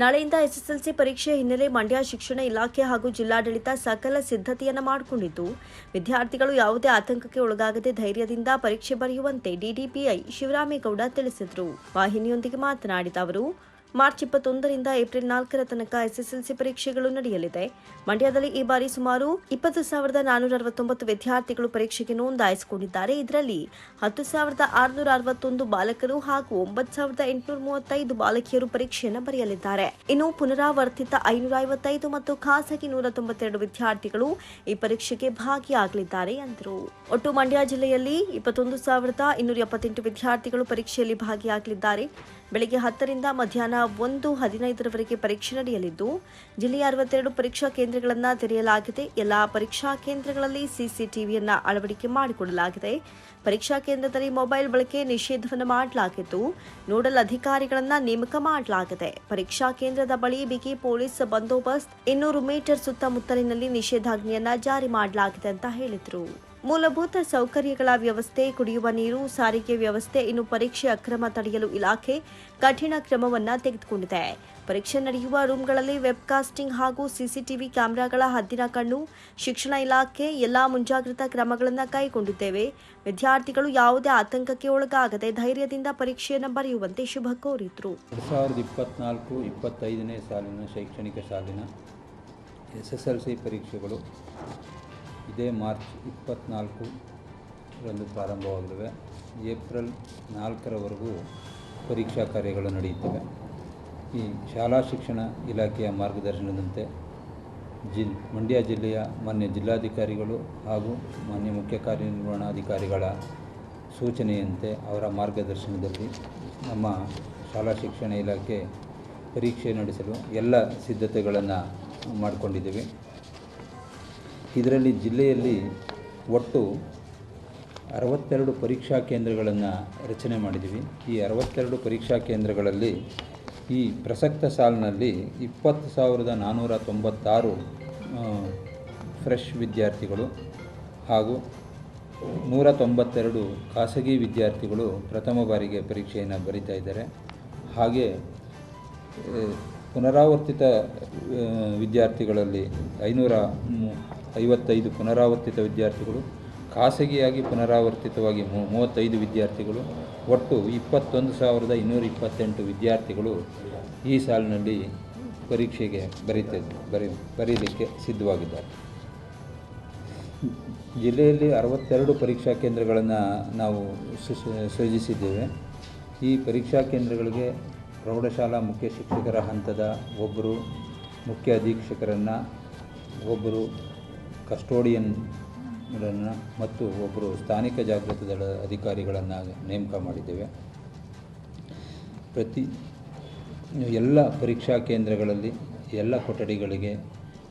ನಾಳೆಯಿಂದ ಎಸ್ಎಸ್ಎಲ್ಸಿ ಪರೀಕ್ಷೆ ಹಿನ್ನೆಲೆ ಮಂಡ್ಯ ಶಿಕ್ಷಣ ಇಲಾಖೆ ಹಾಗೂ ಜಿಲ್ಲಾಡಳಿತ ಸಕಲ ಸಿದ್ಧತೆಯನ್ನು ಮಾಡಿಕೊಂಡಿದ್ದು, ವಿದ್ಯಾರ್ಥಿಗಳು ಯಾವುದೇ ಆತಂಕಕ್ಕೆ ಒಳಗಾಗದೆ ಧೈರ್ಯದಿಂದ ಪರೀಕ್ಷೆ ಬರೆಯುವಂತೆ ಡಿಡಿಪಿಐ ಶಿವರಾಮೇಗೌಡ ತಿಳಿಸಿದರು. ವಾಹಿನಿಯೊಂದಿಗೆ ಮಾತನಾಡಿದ ಅವರು ಮಾರ್ಚ್ ಇಪ್ಪತ್ತೊಂದರಿಂದ ಏಪ್ರಿಲ್ ನಾಲ್ಕರ ತನಕ ಎಸ್ಎಸ್ಎಲ್ಸಿ ಪರೀಕ್ಷೆಗಳು ನಡೆಯಲಿದೆ. ಮಂಡ್ಯದಲ್ಲಿ ಈ ಬಾರಿ ಸುಮಾರು ಇಪ್ಪತ್ತು ಸಾವಿರದ ನಾನೂರ ಅರವತ್ತೊಂಬತ್ತು ವಿದ್ಯಾರ್ಥಿಗಳು ಪರೀಕ್ಷೆಗೆ ನೋಂದಾಯಿಸಿಕೊಂಡಿದ್ದಾರೆ. ಇದರಲ್ಲಿ ಹತ್ತು ಸಾವಿರದ ಆರುನೂರ ಅರವತ್ತೊಂದು ಬಾಲಕರು ಹಾಗೂ ಒಂಬತ್ತು ಸಾವಿರದ ಎಂಟುನೂರ ಮೂವತ್ತೈದು ಬಾಲಕಿಯರು ಪರೀಕ್ಷೆಯನ್ನು ಬರೆಯಲಿದ್ದಾರೆ. ಇನ್ನು ಪುನರಾವರ್ತಿತ ಐನೂರ ಐವತ್ತೈದು ಮತ್ತು ಖಾಸಗಿ ನೂರ ತೊಂಬತ್ತೆರಡು ವಿದ್ಯಾರ್ಥಿಗಳು ಈ ಪರೀಕ್ಷೆಗೆ ಭಾಗಿಯಾಗಲಿದ್ದಾರೆ ಎಂದರು. ಒಟ್ಟು ಮಂಡ್ಯ ಜಿಲ್ಲೆಯಲ್ಲಿ ಇಪ್ಪತ್ತೊಂದು ಸಾವಿರದ ಇನ್ನೂರ ಎಪ್ಪತ್ತೆಂಟು ವಿದ್ಯಾರ್ಥಿಗಳು ಪರೀಕ್ಷೆಯಲ್ಲಿ ಭಾಗಿಯಾಗಲಿದ್ದಾರೆ. ಬೆಳಗ್ಗೆ ಹತ್ತರಿಂದ ಮಧ್ಯಾಹ್ನ ಒಂದು ಹದಿನೈದರವರೆಗೆ ಪರೀಕ್ಷೆ ನಡೆಯಲಿದ್ದು, ಜಿಲ್ಲೆಯ ಅರವತ್ತೆರಡು ಪರೀಕ್ಷಾ ಕೇಂದ್ರಗಳನ್ನು ತೆರೆಯಲಾಗಿದೆ. ಎಲ್ಲಾ ಪರೀಕ್ಷಾ ಕೇಂದ್ರಗಳಲ್ಲಿ ಸಿಸಿಟಿವಿಯನ್ನು ಅಳವಡಿಕೆ ಮಾಡಿಕೊಳ್ಳಲಾಗಿದೆ ಪರೀಕ್ಷಾ ಕೇಂದ್ರದಲ್ಲಿ ಮೊಬೈಲ್ ಬಳಕೆ ನಿಷೇಧವನ್ನು ಮಾಡಲಾಗಿದ್ದು, ನೋಡಲ್ ಅಧಿಕಾರಿಗಳನ್ನು ನೇಮಕ ಮಾಡಲಾಗಿದೆ. ಪರೀಕ್ಷಾ ಕೇಂದ್ರದ ಬಳಿ ಬಿಗಿ ಪೊಲೀಸ್ ಬಂದೋಬಸ್ತ್ ಇನ್ನೂರು ಮೀಟರ್ ಸುತ್ತಮುತ್ತಲಿನಲ್ಲಿ ನಿಷೇಧಾಜ್ಞೆಯನ್ನು ಜಾರಿ ಮಾಡಲಾಗಿದೆ ಅಂತ ಹೇಳಿದರು. ಮೂಲಭೂತ ಸೌಕರ್ಯಗಳ ವ್ಯವಸ್ಥೆ, ಕುಡಿಯುವ ನೀರು, ಸಾರಿಗೆ ವ್ಯವಸ್ಥೆ, ಇನ್ನು ಪರೀಕ್ಷೆ ಅಕ್ರಮ ತಡೆಯಲು ಇಲಾಖೆ ಕಠಿಣ ಕ್ರಮವನ್ನು ತೆಗೆದುಕೊಂಡಿದೆ. ಪರೀಕ್ಷೆ ನಡೆಯುವ ರೂಮ್ಗಳಲ್ಲಿ ವೆಬ್ಕಾಸ್ಟಿಂಗ್ ಹಾಗೂ ಸಿಸಿಟಿವಿ ಕ್ಯಾಮೆರಾಗಳ ಹದ್ದಿನ ಕಣ್ಣು, ಶಿಕ್ಷಣ ಇಲಾಖೆ ಎಲ್ಲಾ ಮುಂಜಾಗ್ರತಾ ಕ್ರಮಗಳನ್ನು ಕೈಗೊಂಡಿದ್ದೇವೆ. ವಿದ್ಯಾರ್ಥಿಗಳು ಯಾವುದೇ ಆತಂಕಕ್ಕೆ ಒಳಗಾಗದೆ ಧೈರ್ಯದಿಂದ ಪರೀಕ್ಷೆಯನ್ನು ಬರೆಯುವಂತೆ ಶುಭ ಕೋರಿದ್ರು. ಸಾಲಿನ ಶೈಕ್ಷಣಿಕ ಸಾಲಿನ ಎಸ್ಎಸ್ಎಲ್ಸಿ ಪರೀಕ್ಷೆಗಳು ಇದೇ ಮಾರ್ಚ್ ಇಪ್ಪತ್ತ್ನಾಲ್ಕು ರಂದು ಪ್ರಾರಂಭವಾಗಲಿವೆ. ಏಪ್ರಿಲ್ ನಾಲ್ಕರವರೆಗೂ ಪರೀಕ್ಷಾ ಕಾರ್ಯಗಳು ನಡೆಯುತ್ತವೆ. ಈ ಶಾಲಾ ಶಿಕ್ಷಣ ಇಲಾಖೆಯ ಮಾರ್ಗದರ್ಶನದಂತೆ ಜಿಲ್, ಮಂಡ್ಯ ಜಿಲ್ಲೆಯ ಮಾನ್ಯ ಜಿಲ್ಲಾಧಿಕಾರಿಗಳು ಹಾಗೂ ಮಾನ್ಯ ಮುಖ್ಯ ಕಾರ್ಯನಿರ್ವಹಣಾಧಿಕಾರಿಗಳ ಸೂಚನೆಯಂತೆ ಅವರ ಮಾರ್ಗದರ್ಶನದಲ್ಲಿ ನಮ್ಮ ಶಾಲಾ ಶಿಕ್ಷಣ ಇಲಾಖೆ ಪರೀಕ್ಷೆ ನಡೆಸಲು ಎಲ್ಲ ಸಿದ್ಧತೆಗಳನ್ನು ಮಾಡಿಕೊಂಡಿದ್ದೇವೆ. ಇದರಲ್ಲಿ ಜಿಲ್ಲೆಯಲ್ಲಿ ಒಟ್ಟು ಅರವತ್ತೆರಡು ಪರೀಕ್ಷಾ ಕೇಂದ್ರಗಳನ್ನು ರಚನೆ ಮಾಡಿದ್ದೀವಿ ಈ ಅರವತ್ತೆರಡು ಪರೀಕ್ಷಾ ಕೇಂದ್ರಗಳಲ್ಲಿ ಈ ಪ್ರಸಕ್ತ ಸಾಲಿನಲ್ಲಿ ಇಪ್ಪತ್ತು ಸಾವಿರದ ನಾನ್ನೂರ ತೊಂಬತ್ತಾರು ಫ್ರೆಶ್ ವಿದ್ಯಾರ್ಥಿಗಳು ಹಾಗೂ ನೂರ ತೊಂಬತ್ತೆರಡು ಖಾಸಗಿ ವಿದ್ಯಾರ್ಥಿಗಳು ಪ್ರಥಮ ಬಾರಿಗೆ ಪರೀಕ್ಷೆಯನ್ನು ಬರಿತಾ ಇದ್ದಾರೆ. ಹಾಗೆ ಪುನರಾವರ್ತಿತ ವಿದ್ಯಾರ್ಥಿಗಳಲ್ಲಿ ಐನೂರ ಐವತ್ತೈದು ಪುನರಾವರ್ತಿತ ವಿದ್ಯಾರ್ಥಿಗಳು, ಖಾಸಗಿಯಾಗಿ ಪುನರಾವರ್ತಿತವಾಗಿ ಮೂವತ್ತೈದು ವಿದ್ಯಾರ್ಥಿಗಳು, ಒಟ್ಟು ಇಪ್ಪತ್ತೊಂದು ಸಾವಿರದ ಇನ್ನೂರ ಇಪ್ಪತ್ತೆಂಟು ವಿದ್ಯಾರ್ಥಿಗಳು ಈ ಸಾಲಿನಲ್ಲಿ ಪರೀಕ್ಷೆಗೆ ಬರೀತ ಬರಿ ಬರೀಲಿಕ್ಕೆ ಸಿದ್ಧವಾಗಿದ್ದಾರೆ. ಜಿಲ್ಲೆಯಲ್ಲಿ ಅರವತ್ತೆರಡು ಪರೀಕ್ಷಾ ಕೇಂದ್ರಗಳನ್ನು ನಾವು ಸೃಜಿಸಿದ್ದೇವೆ. ಈ ಪರೀಕ್ಷಾ ಕೇಂದ್ರಗಳಿಗೆ ಪ್ರೌಢಶಾಲಾ ಮುಖ್ಯ ಶಿಕ್ಷಕರ ಹಂತದ ಒಬ್ಬರು ಮುಖ್ಯ ಅಧೀಕ್ಷಕರನ್ನು, ಒಬ್ಬರು ಕಸ್ಟೋಡಿಯನ್ಗಳನ್ನು ಮತ್ತು ಒಬ್ಬರು ಸ್ಥಾನಿಕ ಜಾಗೃತಿ ದಳ ಅಧಿಕಾರಿಗಳನ್ನು ನೇಮಕ ಮಾಡಿದ್ದೇವೆ. ಪ್ರತಿ ಎಲ್ಲ ಪರೀಕ್ಷಾ ಕೇಂದ್ರಗಳಲ್ಲಿ ಎಲ್ಲ ಕೊಠಡಿಗಳಿಗೆ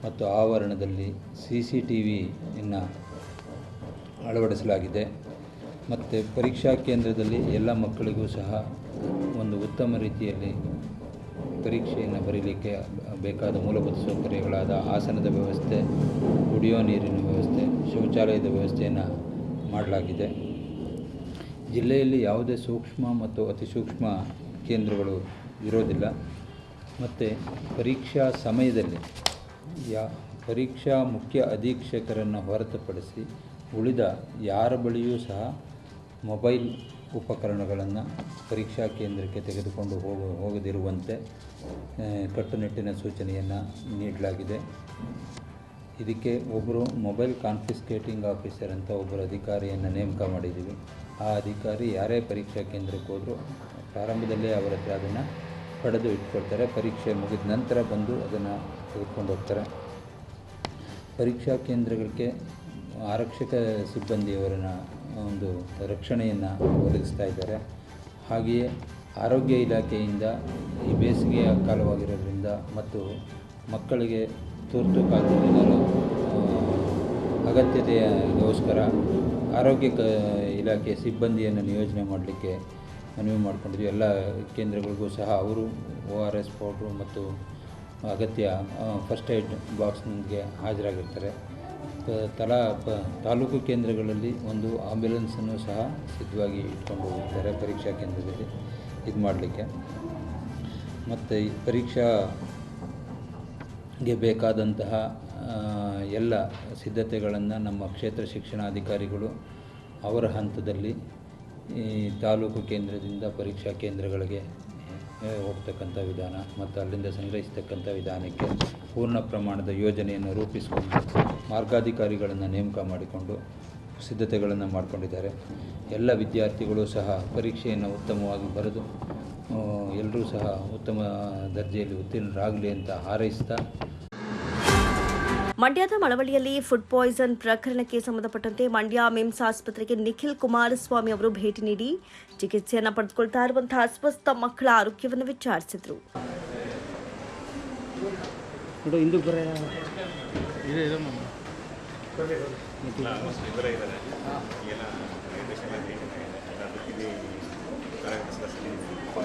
ಮತ್ತು ಆವರಣದಲ್ಲಿ ಸಿ ಸಿ ಟಿ ವಿಯನ್ನು ಅಳವಡಿಸಲಾಗಿದೆ. ಮತ್ತು ಪರೀಕ್ಷಾ ಕೇಂದ್ರದಲ್ಲಿ ಎಲ್ಲ ಮಕ್ಕಳಿಗೂ ಸಹ ಒಂದು ಉತ್ತಮ ರೀತಿಯಲ್ಲಿ ಪರೀಕ್ಷೆಯನ್ನು ಬರೀಲಿಕ್ಕೆ ಬೇಕಾದ ಮೂಲಭೂತ ಸೌಕರ್ಯಗಳಾದ ಆಸನದ ವ್ಯವಸ್ಥೆ, ಕುಡಿಯೋ ನೀರಿನ ವ್ಯವಸ್ಥೆ, ಶೌಚಾಲಯದ ವ್ಯವಸ್ಥೆಯನ್ನು ಮಾಡಲಾಗಿದೆ. ಜಿಲ್ಲೆಯಲ್ಲಿ ಯಾವುದೇ ಸೂಕ್ಷ್ಮ ಮತ್ತು ಅತಿ ಸೂಕ್ಷ್ಮ ಕೇಂದ್ರಗಳು ಇರೋದಿಲ್ಲ. ಮತ್ತು ಪರೀಕ್ಷಾ ಸಮಯದಲ್ಲಿ ಯಾ, ಪರೀಕ್ಷಾ ಮುಖ್ಯ ಅಧೀಕ್ಷಕರನ್ನು ಹೊರತುಪಡಿಸಿ ಉಳಿದ ಯಾರ ಬಳಿಯೂ ಸಹ ಮೊಬೈಲ್ ಉಪಕರಣಗಳನ್ನು ಪರೀಕ್ಷಾ ಕೇಂದ್ರಕ್ಕೆ ತೆಗೆದುಕೊಂಡು ಹೋಗ, ಹೋಗದಿರುವಂತೆ ಕಟ್ಟುನಿಟ್ಟಿನ ಸೂಚನೆಯನ್ನು ನೀಡಲಾಗಿದೆ. ಇದಕ್ಕೆ ಒಬ್ಬರು ಮೊಬೈಲ್ ಕಾನ್ಫಿಸ್ಕೇಟಿಂಗ್ ಆಫೀಸರ್ ಅಂತ ಒಬ್ಬರು ಅಧಿಕಾರಿಯನ್ನು ನೇಮಕ ಮಾಡಿದ್ದೀವಿ. ಆ ಅಧಿಕಾರಿ ಯಾರೇ ಪರೀಕ್ಷಾ ಕೇಂದ್ರಕ್ಕೆ ಹೋದರೂ ಪ್ರಾರಂಭದಲ್ಲೇ ಅವರ ಹತ್ರ ಅದನ್ನು ಪಡೆದು ಇಟ್ಕೊಳ್ತಾರೆ. ಪರೀಕ್ಷೆ ಮುಗಿದ ನಂತರ ಬಂದು ಅದನ್ನು ತೆಗೆದುಕೊಂಡು ಹೋಗ್ತಾರೆ. ಪರೀಕ್ಷಾ ಕೇಂದ್ರಗಳಿಗೆ ಆರಕ್ಷಕ ಸಿಬ್ಬಂದಿಯವರನ್ನ ಒಂದು ರಕ್ಷಣೆಯನ್ನು ಒದಗಿಸ್ತಾ ಇದ್ದಾರೆ. ಹಾಗೆಯೇ ಆರೋಗ್ಯ ಇಲಾಖೆಯಿಂದ ಈ ಬೇಸಿಗೆಯ ಕಾಲವಾಗಿರೋದ್ರಿಂದ ಮತ್ತು ಮಕ್ಕಳಿಗೆ ತುರ್ತು ಕಾಲದಲ್ಲಿ ಅಗತ್ಯತೆಯಗೋಸ್ಕರ ಆರೋಗ್ಯ ಕ ಇಲಾಖೆ ಸಿಬ್ಬಂದಿಯನ್ನು ನಿಯೋಜನೆ ಮಾಡಲಿಕ್ಕೆ ಮನವಿ ಮಾಡಿಕೊಂಡಿದ್ವಿ. ಎಲ್ಲ ಕೇಂದ್ರಗಳಿಗೂ ಸಹ ಅವರು ಒ ಆರ್ ಎಸ್ ಪೌಡ್ರು ಮತ್ತು ಅಗತ್ಯ ಫಸ್ಟ್ ಏಡ್ ಬಾಕ್ಸ್ನೊಂದಿಗೆ ಹಾಜರಾಗಿರ್ತಾರೆ. ತಲಾ, ಪ, ತಾಲೂಕು ಕೇಂದ್ರಗಳಲ್ಲಿ ಒಂದು ಆಂಬ್ಯುಲೆನ್ಸನ್ನು ಸಹ ಸಿದ್ಧವಾಗಿ ಇಟ್ಕೊಂಡು ಹೋಗಿರ್ತಾರೆ ಪರೀಕ್ಷಾ ಕೇಂದ್ರದಲ್ಲಿ. ಇದು ಮಾಡಲಿಕ್ಕೆ. ಮತ್ತು ಪರೀಕ್ಷಾಗೆ ಬೇಕಾದಂತಹ ಎಲ್ಲ ಸಿದ್ಧತೆಗಳನ್ನು ನಮ್ಮ ಕ್ಷೇತ್ರ ಶಿಕ್ಷಣಾಧಿಕಾರಿಗಳು ಅವರ ಹಂತದಲ್ಲಿ ಈ ತಾಲೂಕು ಕೇಂದ್ರದಿಂದ ಪರೀಕ್ಷಾ ಕೇಂದ್ರಗಳಿಗೆ ಹೋಗ್ತಕ್ಕಂಥ ವಿಧಾನ ಮತ್ತು ಅಲ್ಲಿಂದ ಸಂಗ್ರಹಿಸ್ತಕ್ಕಂಥ ವಿಧಾನಕ್ಕೆ ಪೂರ್ಣ ಪ್ರಮಾಣದ ಯೋಜನೆಯನ್ನು ರೂಪಿಸಿಕೊಂಡು ಮಾರ್ಗಾಧಿಕಾರಿಗಳನ್ನು ನೇಮಕ ಮಾಡಿಕೊಂಡು ಸಿದ್ಧತೆಗಳನ್ನು ಮಾಡಿಕೊಂಡಿದ್ದಾರೆ. ಎಲ್ಲ ವಿದ್ಯಾರ್ಥಿಗಳು ಸಹ ಪರೀಕ್ಷೆಯನ್ನು ಉತ್ತಮವಾಗಿ ಬರೆದು ಎಲ್ಲರೂ ಸಹ ಉತ್ತಮ ದರ್ಜೆಯಲ್ಲಿ ಉತ್ತೀರ್ಣರಾಗಲಿ ಅಂತ ಹಾರೈಸ್ತಾ. ಮಂಡ್ಯದ ಮಳವಳ್ಳಿಯಲ್ಲಿ ಫುಡ್ ಪಾಯ್ಸನ್ ಪ್ರಕರಣಕ್ಕೆ ಸಂಬಂಧಪಟ್ಟಂತೆ ಮಂಡ್ಯ ಮಿಮ್ಸ್ ಆಸ್ಪತ್ರೆಗೆ ನಿಖಿಲ್ ಕುಮಾರಸ್ವಾಮಿ ಅವರು ಭೇಟಿ ನೀಡಿ ಚಿಕಿತ್ಸೆಯನ್ನು ಪಡೆದುಕೊಳ್ತಾ ಇರುವಂತಹ ಅಸ್ವಸ್ಥ ಮಕ್ಕಳ ಆರೋಗ್ಯವನ್ನು ವಿಚಾರಿಸಿದರು ನೋಡು ಹಿಂದಕ್ಕೆ ಬರ ಇದೆ ಇದೆ ಮ್ಯಾಮ್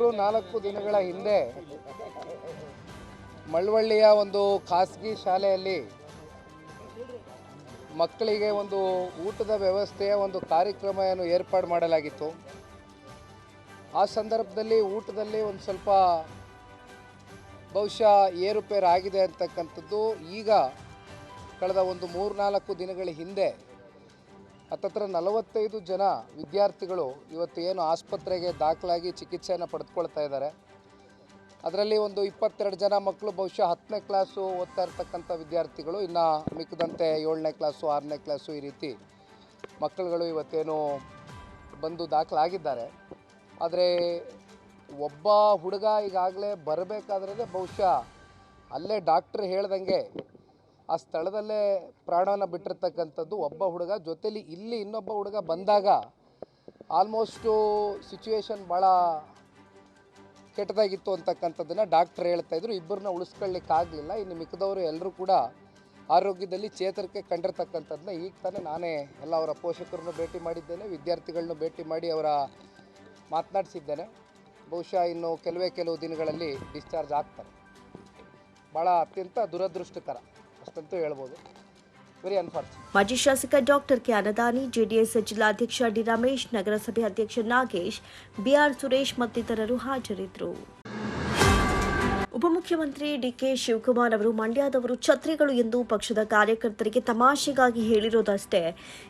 ಮೂರು, ನಾಲ್ಕು ದಿನಗಳ ಹಿಂದೆ ಮಳವಳ್ಳಿಯ ಒಂದು ಖಾಸಗಿ ಶಾಲೆಯಲ್ಲಿ ಮಕ್ಕಳಿಗೆ ಒಂದು ಊಟದ ವ್ಯವಸ್ಥೆಯ ಒಂದು ಕಾರ್ಯಕ್ರಮವನ್ನು ಏರ್ಪಾಡು ಮಾಡಲಾಗಿತ್ತು. ಆ ಸಂದರ್ಭದಲ್ಲಿ ಊಟದಲ್ಲಿ ಒಂದು ಸ್ವಲ್ಪ ಬಹುಶಃ ಏರುಪೇರು ಆಗಿದೆ ಅಂತಕ್ಕಂಥದ್ದು. ಈಗ ಕಳೆದ ಒಂದು ಮೂರು, ನಾಲ್ಕು ದಿನಗಳ ಹಿಂದೆ ಹತ್ತತ್ರ ನಲವತ್ತೈದು ಜನ ವಿದ್ಯಾರ್ಥಿಗಳು ಇವತ್ತು ಏನು ಆಸ್ಪತ್ರೆಗೆ ದಾಖಲಾಗಿ ಚಿಕಿತ್ಸೆಯನ್ನು ಪಡೆದುಕೊಳ್ತಾ ಇದ್ದಾರೆ. ಅದರಲ್ಲಿ ಒಂದು ಇಪ್ಪತ್ತೆರಡು ಜನ ಮಕ್ಕಳು ಬಹುಶಃ ಹತ್ತನೇ ಕ್ಲಾಸು ಓದ್ತಾ ಇರ್ತಕ್ಕಂಥ ವಿದ್ಯಾರ್ಥಿಗಳು, ಇನ್ನು ಮಿಕ್ಕದಂತೆ ಏಳನೇ ಕ್ಲಾಸು, ಆರನೇ ಕ್ಲಾಸು ಈ ರೀತಿ ಮಕ್ಕಳುಗಳು ಇವತ್ತೇನು ಬಂದು ದಾಖಲಾಗಿದ್ದಾರೆ. ಆದರೆ ಒಬ್ಬ ಹುಡುಗ ಈಗಾಗಲೇ ಬರಬೇಕಾದ್ರೆ ಬಹುಶಃ ಅಲ್ಲೇ ಡಾಕ್ಟ್ರ್ ಹೇಳ್ದಂಗೆ ಆ ಸ್ಥಳದಲ್ಲೇ ಪ್ರಾಣವನ್ನು ಬಿಟ್ಟಿರ್ತಕ್ಕಂಥದ್ದು ಒಬ್ಬ ಹುಡುಗ. ಜೊತೆಲಿ ಇಲ್ಲಿ ಇನ್ನೊಬ್ಬ ಹುಡುಗ ಬಂದಾಗ ಆಲ್ಮೋಸ್ಟು ಸಿಚುವೇಶನ್ ಭಾಳ ಕೆಟ್ಟದಾಗಿತ್ತು ಅಂತಕ್ಕಂಥದ್ದನ್ನು ಡಾಕ್ಟ್ರ್ ಹೇಳ್ತಾ ಇದ್ರು. ಇಬ್ಬರನ್ನ ಉಳಿಸ್ಕೊಳ್ಳಿಕ್ಕಾಗಲಿಲ್ಲ ಇನ್ನು ಮಿಕ್ಕದವರು ಎಲ್ಲರೂ ಕೂಡ ಆರೋಗ್ಯದಲ್ಲಿ ಚೇತರಿಕೆ ಕಂಡಿರ್ತಕ್ಕಂಥದ್ದನ್ನ ಈಗ ತಾನೇ ನಾನೇ ಎಲ್ಲ ಅವರ ಪೋಷಕರನ್ನು ಭೇಟಿ ಮಾಡಿದ್ದೇನೆ ವಿದ್ಯಾರ್ಥಿಗಳನ್ನು ಭೇಟಿ ಮಾಡಿ ಅವರ ಮಾತನಾಡಿಸಿದ್ದೇನೆ. ಬಹುಶಃ ಇನ್ನು ಕೆಲವೇ ಕೆಲವು ದಿನಗಳಲ್ಲಿ ಡಿಸ್ಚಾರ್ಜ್ ಆಗ್ತಾರೆ. ಭಾಳ ಅತ್ಯಂತ ದುರದೃಷ್ಟಕರ. ಅಷ್ಟಂತೂ ಹೇಳ್ಬೋದು. ವೆರಿ ಅನ್ಫಾರ್ಚುನೇಟ್ ಮಾಜಿ ಶಾಸಕ ಡಾಕ್ಟರ್ ಕೆ ಅನದಾನಿ, ಜೆಡಿಎಸ್ ಜಿಲ್ಲಾಧ್ಯಕ್ಷ ಡಿ ರಮೇಶ್, ನಗರಸಭೆ ಅಧ್ಯಕ್ಷ ನಾಗೇಶ್ ಬಿಆರ್ ಸುರೇಶ್ ಮತ್ತಿತರರು ಹಾಜರಿದ್ದರು. ಉಪಮುಖ್ಯಮಂತ್ರಿ ಡಿಕೆ ಶಿವಕುಮಾರ್ ಅವರು ಮಂಡ್ಯದವರು ಛತ್ರಿಗಳು ಎಂದು ಪಕ್ಷದ ಕಾರ್ಯಕರ್ತರಿಗೆ ತಮಾಷೆಗಾಗಿ ಹೇಳಿರೋದಷ್ಟೇ.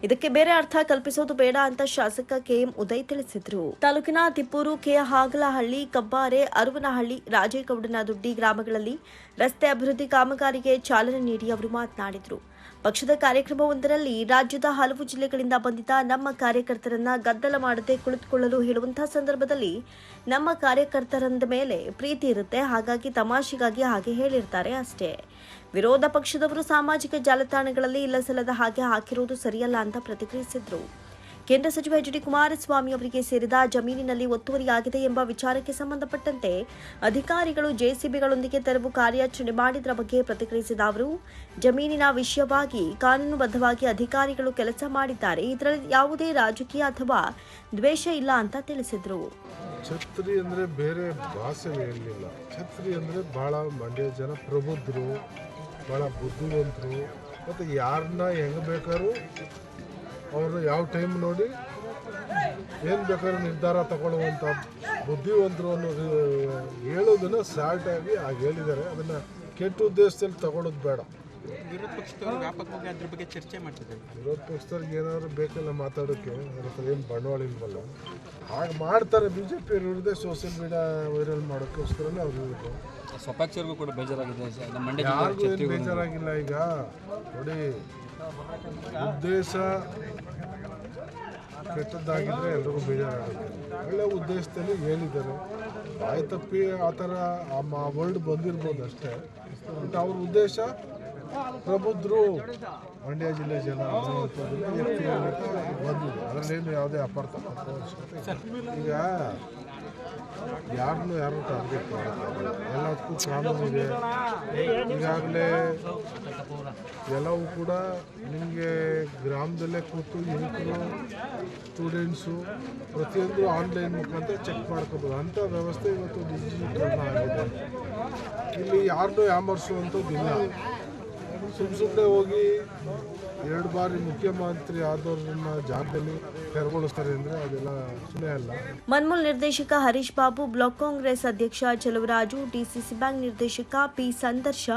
ಇದಕ್ಕೆ ಬೇರೆ ಅರ್ಥ ಕಲ್ಪಿಸೋದು ಬೇಡ ಅಂತ ಶಾಸಕ ಕೆಎಂ ಉದಯ್ ತಿಳಿಸಿದರು. ತಾಲೂಕಿನ ತಿಪ್ಪೂರು ಕೆ ಹಾಗಲಹಳ್ಳಿ, ಕಬ್ಬಾರೆ, ಅರುವನಹಳ್ಳಿ, ರಾಜೇಗೌಡನದುಡ್ಡಿ ಗ್ರಾಮಗಳಲ್ಲಿ ರಸ್ತೆ ಅಭಿವೃದ್ಧಿ ಕಾಮಗಾರಿಗೆ ಚಾಲನೆ ನೀಡಿ ಅವರು ಮಾತನಾಡಿದರು. ಪಕ್ಷದ ಕಾರ್ಯಕ್ರಮವೊಂದರಲ್ಲಿ ರಾಜ್ಯದ ಹಲವು ಜಿಲ್ಲೆಗಳಿಂದ ಬಂದಿದ್ದ ನಮ್ಮ ಕಾರ್ಯಕರ್ತರನ್ನ ಗದ್ದಲ ಮಾಡದೆ ಕುಳಿತುಕೊಳ್ಳಲು ಹೇಳುವಂತಹ ಸಂದರ್ಭದಲ್ಲಿ ನಮ್ಮ ಕಾರ್ಯಕರ್ತರಂದ ಮೇಲೆ ಪ್ರೀತಿ ಇರುತ್ತೆ. ಹಾಗಾಗಿ ತಮಾಷೆಗಾಗಿ ಹಾಗೆ ಹೇಳಿರ್ತಾರೆ ಅಷ್ಟೇ. ವಿರೋಧ ಪಕ್ಷದವರು ಸಾಮಾಜಿಕ ಜಾಲತಾಣಗಳಲ್ಲಿ ಇಲ್ಲಸಲ್ಲದ ಹಾಗೆ ಹಾಕಿರುವುದು ಸರಿಯಲ್ಲ ಅಂತ ಪ್ರತಿಕ್ರಿಯಿಸಿದ್ರು. ಕೇಂದ್ರ ಸಚಿವ ಎಚ್ ಡಿ ಕುಮಾರಸ್ವಾಮಿ ಅವರಿಗೆ ಸೇರಿದ ಜಮೀನಿನಲ್ಲಿ ಒತ್ತುವರಿಯಾಗಿದೆ ಎಂಬ ವಿಚಾರಕ್ಕೆ ಸಂಬಂಧಪಟ್ಟಂತೆ ಅಧಿಕಾರಿಗಳು ಜೆಸಿಬಿಗಳೊಂದಿಗೆ ತೆರವು ಕಾರ್ಯಾಚರಣೆ ಮಾಡಿದರ ಬಗ್ಗೆ ಪ್ರತಿಕ್ರಿಯಿಸಿದ ಅವರು, ಜಮೀನಿನ ವಿಷಯವಾಗಿ ಕಾನೂನುಬದ್ಧವಾಗಿ ಅಧಿಕಾರಿಗಳು ಕೆಲಸ ಮಾಡಿದ್ದಾರೆ. ಇದರಲ್ಲಿ ಯಾವುದೇ ರಾಜಕೀಯ ಅಥವಾ ದ್ವೇಷ ಇಲ್ಲ ಅಂತ ತಿಳಿಸಿದರು. ಛತ್ರಿ ಅಂದರೆ ಬೇರೆ ಭಾಷೆ ಹೇಳಲಿಲ್ಲ ಛತ್ರಿ ಅಂದರೆ ಭಾಳ ಮಂಡ್ಯ ಜನ ಪ್ರಬುದ್ಧರು ಭಾಳ ಬುದ್ಧಿವಂತರು. ಮತ್ತು ಯಾರನ್ನ ಹೆಂಗೆ ಬೇಕಾದ್ರೂ ಅವರು ಯಾವ ಟೈಮ್ ನೋಡಿ ಏನು ಬೇಕಾದ್ರೂ ನಿರ್ಧಾರ ತಗೊಳ್ಳುವಂಥ ಬುದ್ಧಿವಂತರು ಅನ್ನೋದು ಹೇಳೋದನ್ನು ಶಾರ್ಟಾಗಿ ಆಗ ಹೇಳಿದ್ದಾರೆ. ಅದನ್ನು ಕೆಟ್ಟ ಉದ್ದೇಶದಲ್ಲಿ ತಗೊಳ್ಳೋದು ಬೇಡ. ವಿರೋಧ ಪಕ್ಷದವರು ವ್ಯಾಪಕವಾಗಿ ಅದ್ರ ಬಗ್ಗೆ ಚರ್ಚೆ ಮಾಡ್ತಿದ್ದಾರೆ. ವಿರೋಧ ಪಕ್ಷದವ್ರಿಗೆ ಏನಾದ್ರು ಬೇಕಲ್ಲ ಮಾತಾಡೋಕ್ಕೆ ಅವ್ರ ಹತ್ರ ಏನು ಬಂಡವಾಳ ಇಲ್ವಲ್ಲ. ಹಾಗೆ ಮಾಡ್ತಾರೆ ಬಿ ಜೆ ಪಿ ಇರೋದೇ ಸೋಷಿಯಲ್ ಮೀಡಿಯಾ ವೈರಲ್ ಮಾಡೋಕ್ಕೋಸ್ಕರನೇ ಅವ್ರು ಇರೋದು ಸ್ವಪಕ್ಷರಿಗೂ ಕೂಡ ಬೇಜಾರಾಗಿದೆ. ಯಾರಿಗೂ ಏನು ಬೇಜಾರಾಗಿಲ್ಲ ಈಗ. ನೋಡಿ ಉದ್ದೇಶ ಕೆಟ್ಟದ್ದಾಗಿದ್ರೆ ಎಲ್ಲರಿಗೂ ಬೇಜಾರಾಗುತ್ತೆ. ಒಳ್ಳೆ ಉದ್ದೇಶದಲ್ಲಿ ಹೇಳಿದ್ದಾರೆ. ಬಾಯಿ ತಪ್ಪಿ ಆ ಥರ ಆ ವರ್ಡ್ ಬಂದಿರ್ಬೋದು ಅಷ್ಟೇ. ಬಟ್ ಅವ್ರ ಉದ್ದೇಶ ಪ್ರಬುದ್ಧರು ಮಂಡ್ಯ ಜಿಲ್ಲೆ ಜನ ಬಂದಿದೆ ಅದರಲ್ಲೇನು ಯಾವುದೇ ಅಪಾರ್ಥ ಇಲ್ಲ. ಈಗ ಯಾರನ್ನೂ ಯಾರು ಟಾರ್ಗೆಟ್ ಮಾಡೋಕ್ಕಾಗಲ್ಲ ಎಲ್ಲದಕ್ಕೂ ಕಾನೂನು ಇದೆ. ಈಗಾಗಲೇ ಎಲ್ಲವೂ ಕೂಡ ನಿಮಗೆ ಗ್ರಾಮದಲ್ಲೇ ಕೂತು ಯುವಕರು ಸ್ಟೂಡೆಂಟ್ಸು ಪ್ರತಿಯೊಂದು ಆನ್ಲೈನ್ ಮುಖಾಂತರ ಚೆಕ್ ಮಾಡ್ಕೋಬೋದು. ಅಂಥ ವ್ಯವಸ್ಥೆ ಇವತ್ತು ಡಿಜಿಟಲ್ ಆಗಿದೆ. ಇಲ್ಲಿ ಯಾರನ್ನೂ ಯಾಮರ್ಸುವಂಥದ್ದಿಲ್ಲ ಸುಮ್ಮ ಸುಮ್ಮನೆ ಹೋಗಿ ಎರಡು ಬಾರಿ ಮುಖ್ಯಮಂತ್ರಿ ಆದವ್ರನ್ನ ಜಾಗದಲ್ಲಿ ತೆರವುಗೊಳಿಸ್ತಾರೆ ಅಂದ್ರೆ ಅದೆಲ್ಲ ಸುಮ್ಮನೆ ಅಲ್ಲ. ಮನ್ಮೂಲ್ ನಿರ್ದೇಶಕ ಹರೀಶ್ ಬಾಬು, ಬ್ಲಾಕ್ ಕಾಂಗ್ರೆಸ್ ಅಧ್ಯಕ್ಷ ಚಲುವರಾಜು, ಡಿಸಿಸಿ ಬ್ಯಾಂಕ್ ನಿರ್ದೇಶಕ ಪಿ ಸಂದರ್ಶ,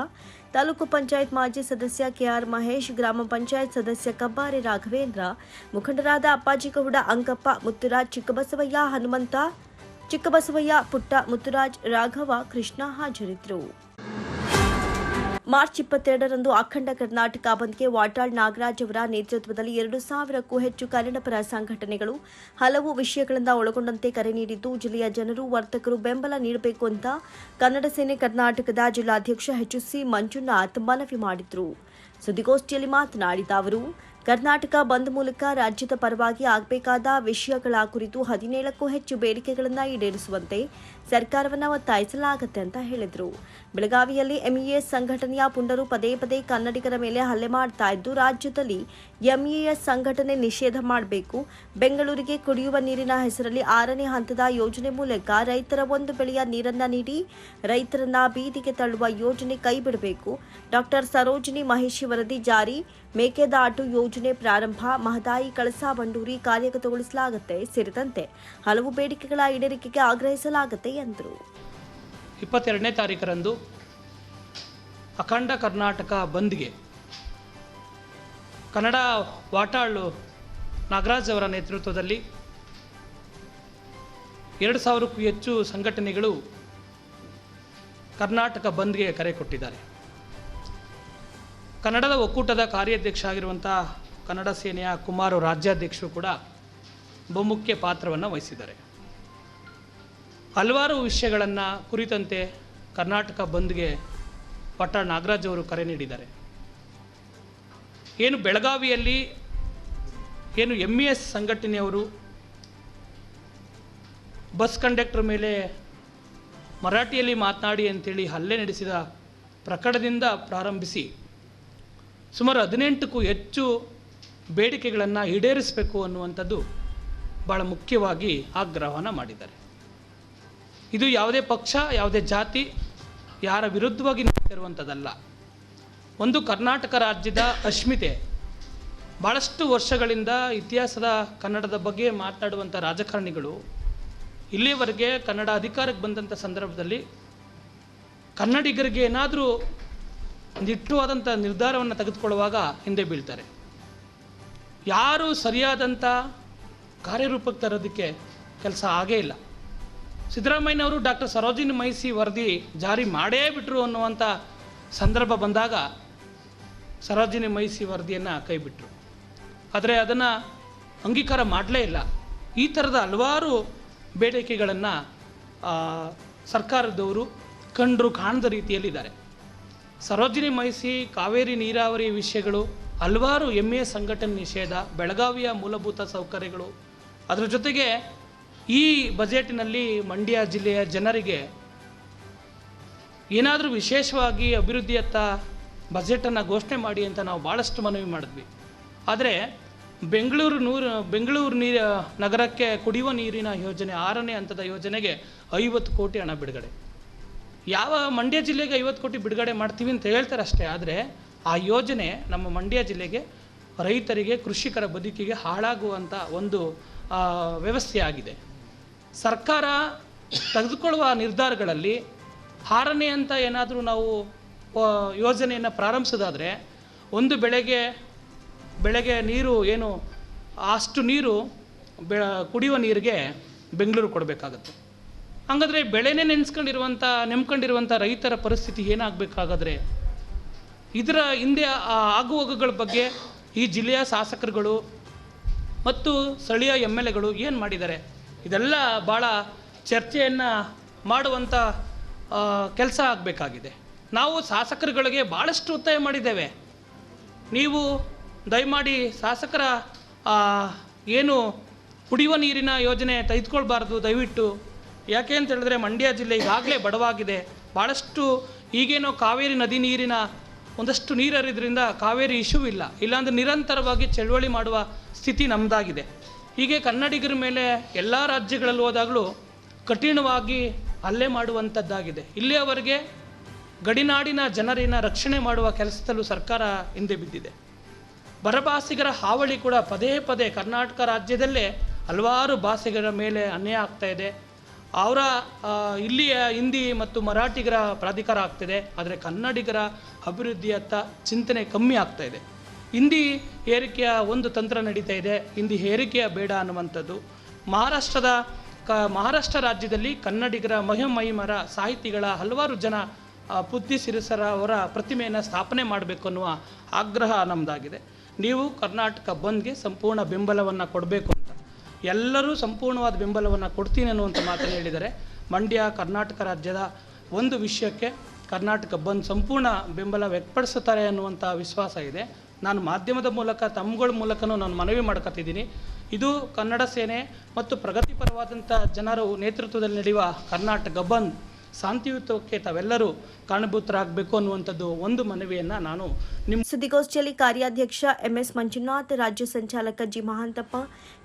ತಾಲೂಕು ಪಂಚಾಯತ್ ಮಾಜಿ ಸದಸ್ಯ ಕೆಆರ್ ಮಹೇಶ್, ಗ್ರಾಮ ಪಂಚಾಯತ್ ಸದಸ್ಯ ಕಬ್ಬಾರೆ ರಾಘವೇಂದ್ರ, ಮುಖಂಡರಾದ ಅಪ್ಪಾಜಿ ಗೌಡ, ಅಂಕಪ್ಪ ಮುತ್ತುರಾಜ್, ಚಿಕ್ಕಬಸವಯ್ಯ ಹನುಮಂತ, ಚಿಕ್ಕಬಸವಯ್ಯ ಪುಟ್ಟ ಮುತ್ತುರಾಜ್, ರಾಘವ, ಕೃಷ್ಣ ಹಾಜರಿದ್ದರು. ಮಾರ್ಚ್ ಇಪ್ಪತ್ತೆರಡರಂದು ಅಖಂಡ ಕರ್ನಾಟಕ ಬಂದ್ಗೆ ವಾಟಾಳ್ ನಾಗರಾಜ್ ಅವರ ನೇತೃತ್ವದಲ್ಲಿ ಎರಡು ಸಾವಿರಕ್ಕೂ ಹೆಚ್ಚು ಕನ್ನಡಪರ ಸಂಘಟನೆಗಳು ಹಲವು ವಿಷಯಗಳಿಂದ ಒಳಗೊಂಡಂತೆ ಕರೆ ನೀಡಿದ್ದು, ಜಿಲ್ಲೆಯ ಜನರು, ವರ್ತಕರು ಬೆಂಬಲ ನೀಡಬೇಕು ಅಂತ ಕನ್ನಡ ಸೇನೆ ಕರ್ನಾಟಕದ ಜಿಲ್ಲಾಧ್ಯಕ್ಷ ಎಚ್ ಸಿ ಮಂಜುನಾಥ್ ಮನವಿ ಮಾಡಿದರು. ಸುದ್ದಿಗೋಷ್ಠಿಯಲ್ಲಿ ಮಾತನಾಡಿದ ಅವರು, ಕರ್ನಾಟಕ ಬಂದ್ ಮೂಲಕ ರಾಜ್ಯದ ಪರವಾಗಿ ಆಗಬೇಕಾದ ವಿಷಯಗಳ ಕುರಿತು ಹದಿನೇಳಕ್ಕೂ ಹೆಚ್ಚು ಬೇಡಿಕೆಗಳನ್ನು ಈಡೇರಿಸುವಂತೆ ಸರ್ಕಾರವನ್ನು ಒತ್ತಾಯಿಸಲಾಗುತ್ತೆ ಅಂತ ಹೇಳಿದರು. ಬೆಳಗಾವಿಯಲ್ಲಿ ಎಂಇಎಸ್ ಸಂಘಟನೆಯ ಪುಂಡರು ಪದೇ ಪದೇ ಕನ್ನಡಿಗರ ಮೇಲೆ ಹಲ್ಲೆ ಮಾಡ್ತಾ ಇದ್ದು, ರಾಜ್ಯದಲ್ಲಿ ಎಂಇಎಸ್ ಸಂಘಟನೆ ನಿಷೇಧ ಮಾಡಬೇಕು, ಬೆಂಗಳೂರಿಗೆ ಕುಡಿಯುವ ನೀರಿನ ಹೆಸರಲ್ಲಿ ಆರನೇ ಹಂತದ ಯೋಜನೆ ಮೂಲಕ ರೈತರ ಒಂದು ಬೆಳೆಯ ನೀರನ್ನ ನೀಡಿ, ರೈತರನ್ನ ಬೀದಿಗೆ ತಳ್ಳುವ ಯೋಜನೆ ಕೈಬಿಡಬೇಕು. ಡಾಕ್ಟರ್ ಸರೋಜಿನಿ ಮಹೇಶಿ ವರದಿ ಜಾರಿ, ಮೇಕೆದಾಟು ಯೋಜನೆ ಪ್ರಾರಂಭ, ಮಹದಾಯಿ, ಕಳಸಾ, ಬಂಡೂರಿ ಕಾರ್ಯಗತಗೊಳಿಸಲಾಗುತ್ತೆ, ಸೇರಿದಂತೆ ಹಲವು ಬೇಡಿಕೆಗಳ ಈಡೇರಿಕೆಗೆ ಆಗ್ರಹಿಸಲಾಗುತ್ತೆ ಎಂದರು. ಇಪ್ಪತ್ತೆರಡನೇ ತಾರೀಕರಂದು ಅಖಂಡ ಕರ್ನಾಟಕ ಬಂದ್ಗೆ ಕನ್ನಡ ವಾಟಾಳು ನಾಗರಾಜ್ ಅವರ ನೇತೃತ್ವದಲ್ಲಿ ಎರಡು ಸಾವಿರಕ್ಕೂ ಹೆಚ್ಚು ಸಂಘಟನೆಗಳು ಕರ್ನಾಟಕ ಬಂದ್ಗೆ ಕರೆ ಕೊಟ್ಟಿದ್ದಾರೆ. ಕನ್ನಡದ ಒಕ್ಕೂಟದ ಕಾರ್ಯಾಧ್ಯಕ್ಷ ಆಗಿರುವಂಥ ಕನ್ನಡ ಸೇನೆಯ ಕುಮಾರು ರಾಜ್ಯಾಧ್ಯಕ್ಷರು ಕೂಡ ಬಹುಮುಖ್ಯ ಪಾತ್ರವನ್ನು ವಹಿಸಿದ್ದಾರೆ. ಹಲವಾರು ವಿಷಯಗಳನ್ನು ಕುರಿತಂತೆ ಕರ್ನಾಟಕ ಬಂದ್ಗೆ ಪಟ್ಟ ನಾಗರಾಜ್ ಅವರು ಕರೆ ನೀಡಿದ್ದಾರೆ. ಏನು ಬೆಳಗಾವಿಯಲ್ಲಿ ಏನು ಎಂ ಇ ಎಸ್ ಸಂಘಟನೆಯವರು ಬಸ್ ಕಂಡಕ್ಟರ್ ಮೇಲೆ ಮರಾಠಿಯಲ್ಲಿ ಮಾತನಾಡಿ ಅಂತೇಳಿ ಹಲ್ಲೆ ನಡೆಸಿದ ಪ್ರಕರಣದಿಂದ ಪ್ರಾರಂಭಿಸಿ ಸುಮಾರು ಹದಿನೆಂಟಕ್ಕೂ ಹೆಚ್ಚು ಬೇಡಿಕೆಗಳನ್ನು ಈಡೇರಿಸಬೇಕು ಅನ್ನುವಂಥದ್ದು ಭಾಳ ಮುಖ್ಯವಾಗಿ ಆಗ್ರಹವನ್ನು ಮಾಡಿದ್ದಾರೆ. ಇದು ಯಾವುದೇ ಪಕ್ಷ, ಯಾವುದೇ ಜಾತಿ ಯಾರ ವಿರುದ್ಧವಾಗಿ ನಿಂತಿರುವಂಥದ್ದಲ್ಲ ಒಂದು ಕರ್ನಾಟಕ ರಾಜ್ಯದ ಅಸ್ಮಿತೆ ಭಾಳಷ್ಟು ವರ್ಷಗಳಿಂದ ಇತಿಹಾಸದ ಕನ್ನಡದ ಬಗ್ಗೆ ಮಾತನಾಡುವಂಥ ರಾಜಕಾರಣಿಗಳು ಇಲ್ಲಿಯವರೆಗೆ ಕನ್ನಡ ಅಧಿಕಾರಕ್ಕೆ ಬಂದಂಥ ಸಂದರ್ಭದಲ್ಲಿ ಕನ್ನಡಿಗರಿಗೆ ಏನಾದರೂ ನಿಟ್ಟುವಾದಂಥ ನಿರ್ಧಾರವನ್ನು ತೆಗೆದುಕೊಳ್ಳುವಾಗ ಹಿಂದೆ ಬೀಳ್ತಾರೆ. ಯಾರೂ ಸರಿಯಾದಂಥ ಕಾರ್ಯರೂಪಕ್ಕೆ ತರೋದಕ್ಕೆ ಕೆಲಸ ಆಗೇ ಇಲ್ಲ. ಸಿದ್ದರಾಮಯ್ಯನವರು ಡಾಕ್ಟರ್ ಸರೋಜಿನಿ ಮೈಸಿ ವರದಿ ಜಾರಿ ಮಾಡೇ ಬಿಟ್ಟರು ಅನ್ನುವಂಥ ಸಂದರ್ಭ ಬಂದಾಗ ಸರೋಜಿನಿ ಮೈಸಿ ವರದಿಯನ್ನು ಕೈಬಿಟ್ರು ಆದರೆ ಅದನ್ನು ಅಂಗೀಕಾರ ಮಾಡಲೇ ಇಲ್ಲ. ಈ ಥರದ ಹಲವಾರು ಬೇಡಿಕೆಗಳನ್ನು ಸರ್ಕಾರದವರು ಕಂಡರು ಕಾಣದ ರೀತಿಯಲ್ಲಿದ್ದಾರೆ. ಸರೋಜಿನಿ ಮೈಸಿ, ಕಾವೇರಿ ನೀರಾವರಿ ವಿಷಯಗಳು, ಹಲವಾರು ಎ ಸಂಘಟನೆ ನಿಷೇಧ, ಬೆಳಗಾವಿಯ ಮೂಲಭೂತ ಸೌಕರ್ಯಗಳು, ಅದರ ಜೊತೆಗೆ ಈ ಬಜೆಟ್ನಲ್ಲಿ ಮಂಡ್ಯ ಜಿಲ್ಲೆಯ ಜನರಿಗೆ ಏನಾದರೂ ವಿಶೇಷವಾಗಿ ಅಭಿವೃದ್ಧಿಯತ್ತ ಬಜೆಟನ್ನು ಘೋಷಣೆ ಮಾಡಿ ಅಂತ ನಾವು ಭಾಳಷ್ಟು ಮನವಿ ಮಾಡಿದ್ವಿ. ಆದರೆ ಬೆಂಗಳೂರು ನೂರು, ಬೆಂಗಳೂರು ನೀರ, ನಗರಕ್ಕೆ ಕುಡಿಯುವ ನೀರಿನ ಯೋಜನೆ ಆರನೇ ಹಂತದ ಯೋಜನೆಗೆ ಐವತ್ತು ಕೋಟಿ ಹಣ ಬಿಡುಗಡೆ. ಯಾವ ಮಂಡ್ಯ ಜಿಲ್ಲೆಗೆ ಐವತ್ತು ಕೋಟಿ ಬಿಡುಗಡೆ ಮಾಡ್ತೀವಿ ಅಂತ ಹೇಳ್ತಾರೆ ಅಷ್ಟೇ ಆದರೆ ಆ ಯೋಜನೆ ನಮ್ಮ ಮಂಡ್ಯ ಜಿಲ್ಲೆಗೆ ರೈತರಿಗೆ, ಕೃಷಿಕರ ಬದುಕಿಗೆ ಹಾಳಾಗುವಂಥ ಒಂದು ವ್ಯವಸ್ಥೆಯಾಗಿದೆ. ಸರ್ಕಾರ ತೆಗೆದುಕೊಳ್ಳುವ ನಿರ್ಧಾರಗಳಲ್ಲಿ ಆರನೇ ಅಂತ ಏನಾದರೂ ನಾವು ಯೋಜನೆಯನ್ನು ಪ್ರಾರಂಭಿಸೋದಾದರೆ ಒಂದು ಬೆಳೆಗೆ ಬೆಳೆಗೆ ನೀರು ಏನು, ಅಷ್ಟು ನೀರು ಬೆ, ಕುಡಿಯುವ ನೀರಿಗೆ ಬೆಂಗಳೂರು ಕೊಡಬೇಕಾಗತ್ತೆ. ಹಾಗಾದ್ರೆ ಬೆಳೆನೇ ನೆನೆಸ್ಕೊಂಡಿರುವಂಥ ನೆಮ್ಕೊಂಡಿರುವಂಥ ರೈತರ ಪರಿಸ್ಥಿತಿ ಏನಾಗಬೇಕಾಗಾದ್ರೆ ಇದರ ಹಿಂದೆ ಆಗುಹೋಗುಗಳ ಬಗ್ಗೆ ಈ ಜಿಲ್ಲೆಯ ಶಾಸಕರುಗಳು ಮತ್ತು ಸ್ಥಳೀಯ ಎಂ ಎಲ್ ಎಗಳು ಏನು ಮಾಡಿದ್ದಾರೆ? ಇದೆಲ್ಲ ಭಾಳ ಚರ್ಚೆಯನ್ನು ಮಾಡುವಂಥ ಕೆಲಸ ಆಗಬೇಕಾಗಿದೆ. ನಾವು ಶಾಸಕರುಗಳಿಗೆ ಭಾಳಷ್ಟು ಒತ್ತಾಯ ಮಾಡಿದ್ದೇವೆ. ನೀವು ದಯಮಾಡಿ ಶಾಸಕರ ಏನು ಕುಡಿಯುವ ನೀರಿನ ಯೋಜನೆ ತೆಗೆದುಕೊಳ್ಬಾರ್ದು ದಯವಿಟ್ಟು. ಯಾಕೆ ಅಂತ ಹೇಳಿದ್ರೆ ಮಂಡ್ಯ ಜಿಲ್ಲೆ ಈಗಾಗಲೇ ಬಡವಾಗಿದೆ. ಭಾಳಷ್ಟು ಈಗೇನೋ ಕಾವೇರಿ ನದಿ ನೀರಿನ ಒಂದಷ್ಟು ನೀರು ಹರಿದ್ರಿಂದ ಕಾವೇರಿ ಇಶ್ಯೂ ಇಲ್ಲ. ಇಲ್ಲಾಂದ್ರೆ ನಿರಂತರವಾಗಿ ಚಳುವಳಿ ಮಾಡುವ ಸ್ಥಿತಿ ನಮ್ಮದಾಗಿದೆ ಹೀಗೆ ಕನ್ನಡಿಗರ ಮೇಲೆ ಎಲ್ಲ ರಾಜ್ಯಗಳಲ್ಲಿ ಹೋದಾಗಲೂ ಕಠಿಣವಾಗಿ ಹಲ್ಲೆ ಮಾಡುವಂಥದ್ದಾಗಿದೆ ಇಲ್ಲಿಯವರೆಗೆ ಗಡಿನಾಡಿನ ಜನರಿನ ರಕ್ಷಣೆ ಮಾಡುವ ಕೆಲಸದಲ್ಲೂ ಸರ್ಕಾರ ಹಿಂದೆ ಬಿದ್ದಿದೆ. ಬರಭಾಸಿಗರ ಹಾವಳಿ ಕೂಡ ಪದೇ ಪದೇ ಕರ್ನಾಟಕ ರಾಜ್ಯದಲ್ಲೇ ಹಲವಾರು ಭಾಷೆಗಳ ಮೇಲೆ ಅನ್ಯಾಯ ಆಗ್ತಾ ಇದೆ. ಅವರ ಇಲ್ಲಿಯ ಹಿಂದಿ ಮತ್ತು ಮರಾಠಿಗರ ಪ್ರಾಧಿಕಾರ ಆಗ್ತಿದೆ. ಆದರೆ ಕನ್ನಡಿಗರ ಅಭಿವೃದ್ಧಿಯತ್ತ ಚಿಂತನೆ ಕಮ್ಮಿ ಆಗ್ತಾ ಇದೆ. ಹಿಂದಿ ಏರಿಕೆಯ ಒಂದು ತಂತ್ರ ನಡೀತಾ ಇದೆ. ಹಿಂದಿ ಏರಿಕೆಯ ಬೇಡ ಅನ್ನುವಂಥದ್ದು. ಮಹಾರಾಷ್ಟ್ರದ ಕ, ಮಹಾರಾಷ್ಟ್ರ ರಾಜ್ಯದಲ್ಲಿ ಕನ್ನಡಿಗರ ಮಹಿಮಹಿಮರ ಸಾಹಿತಿಗಳ ಹಲವಾರು ಜನ ಬುದ್ಧಿ ಸಿರಿಸರ ಅವರ ಪ್ರತಿಮೆಯನ್ನು ಸ್ಥಾಪನೆ ಮಾಡಬೇಕು ಅನ್ನುವ ಆಗ್ರಹ ನಮ್ಮದಾಗಿದೆ ನೀವು ಕರ್ನಾಟಕ ಬಂದ್ಗೆ ಸಂಪೂರ್ಣ ಬೆಂಬಲವನ್ನು ಕೊಡಬೇಕು ಅಂತ. ಎಲ್ಲರೂ ಸಂಪೂರ್ಣವಾದ ಬೆಂಬಲವನ್ನು ಕೊಡ್ತೀನಿ ಅನ್ನುವಂಥ ಮಾತನ್ನು ಹೇಳಿದರೆ, ಮಂಡ್ಯ, ಕರ್ನಾಟಕ ರಾಜ್ಯದ ಒಂದು ವಿಷಯಕ್ಕೆ ಕರ್ನಾಟಕ ಬಂದ್ ಸಂಪೂರ್ಣ ಬೆಂಬಲ ವ್ಯಕ್ತಪಡಿಸುತ್ತಾರೆ ಅನ್ನುವಂಥ ವಿಶ್ವಾಸ ಇದೆ. ನಾನು ಮಾಧ್ಯಮದ ಮೂಲಕ, ತಮ್ಮಗಳ ಮೂಲಕನೂ ನಾನು ಮನವಿ ಮಾಡ್ಕೊತಿದ್ದೀನಿ. ಇದು ಕನ್ನಡ ಸೇನೆ ಮತ್ತು ಪ್ರಗತಿಪರವಾದಂಥ ಜನರು ನೇತೃತ್ವದಲ್ಲಿ ನಡೆಯುವ ಕರ್ನಾಟಕ ಬಂದ್ ಶಾಂತಿಯುತಕ್ಕೆ ತಾವೆಲ್ಲರೂ ಕಾರಣಭೂತರಾಗಬೇಕು ಅನ್ನುವಂಥದ್ದು ಒಂದು ಮನವಿಯನ್ನು ನಾನು ನಿಮ್ಮ ಸುದ್ದಿಗೋಷ್ಠಿಯಲ್ಲಿ ಕಾರ್ಯಾಧ್ಯಕ್ಷ ಎಂಎಸ್ ಮಂಜುನಾಥ್, ರಾಜ್ಯ ಸಂಚಾಲಕ ಜಿ ಮಹಾಂತಪ್ಪ,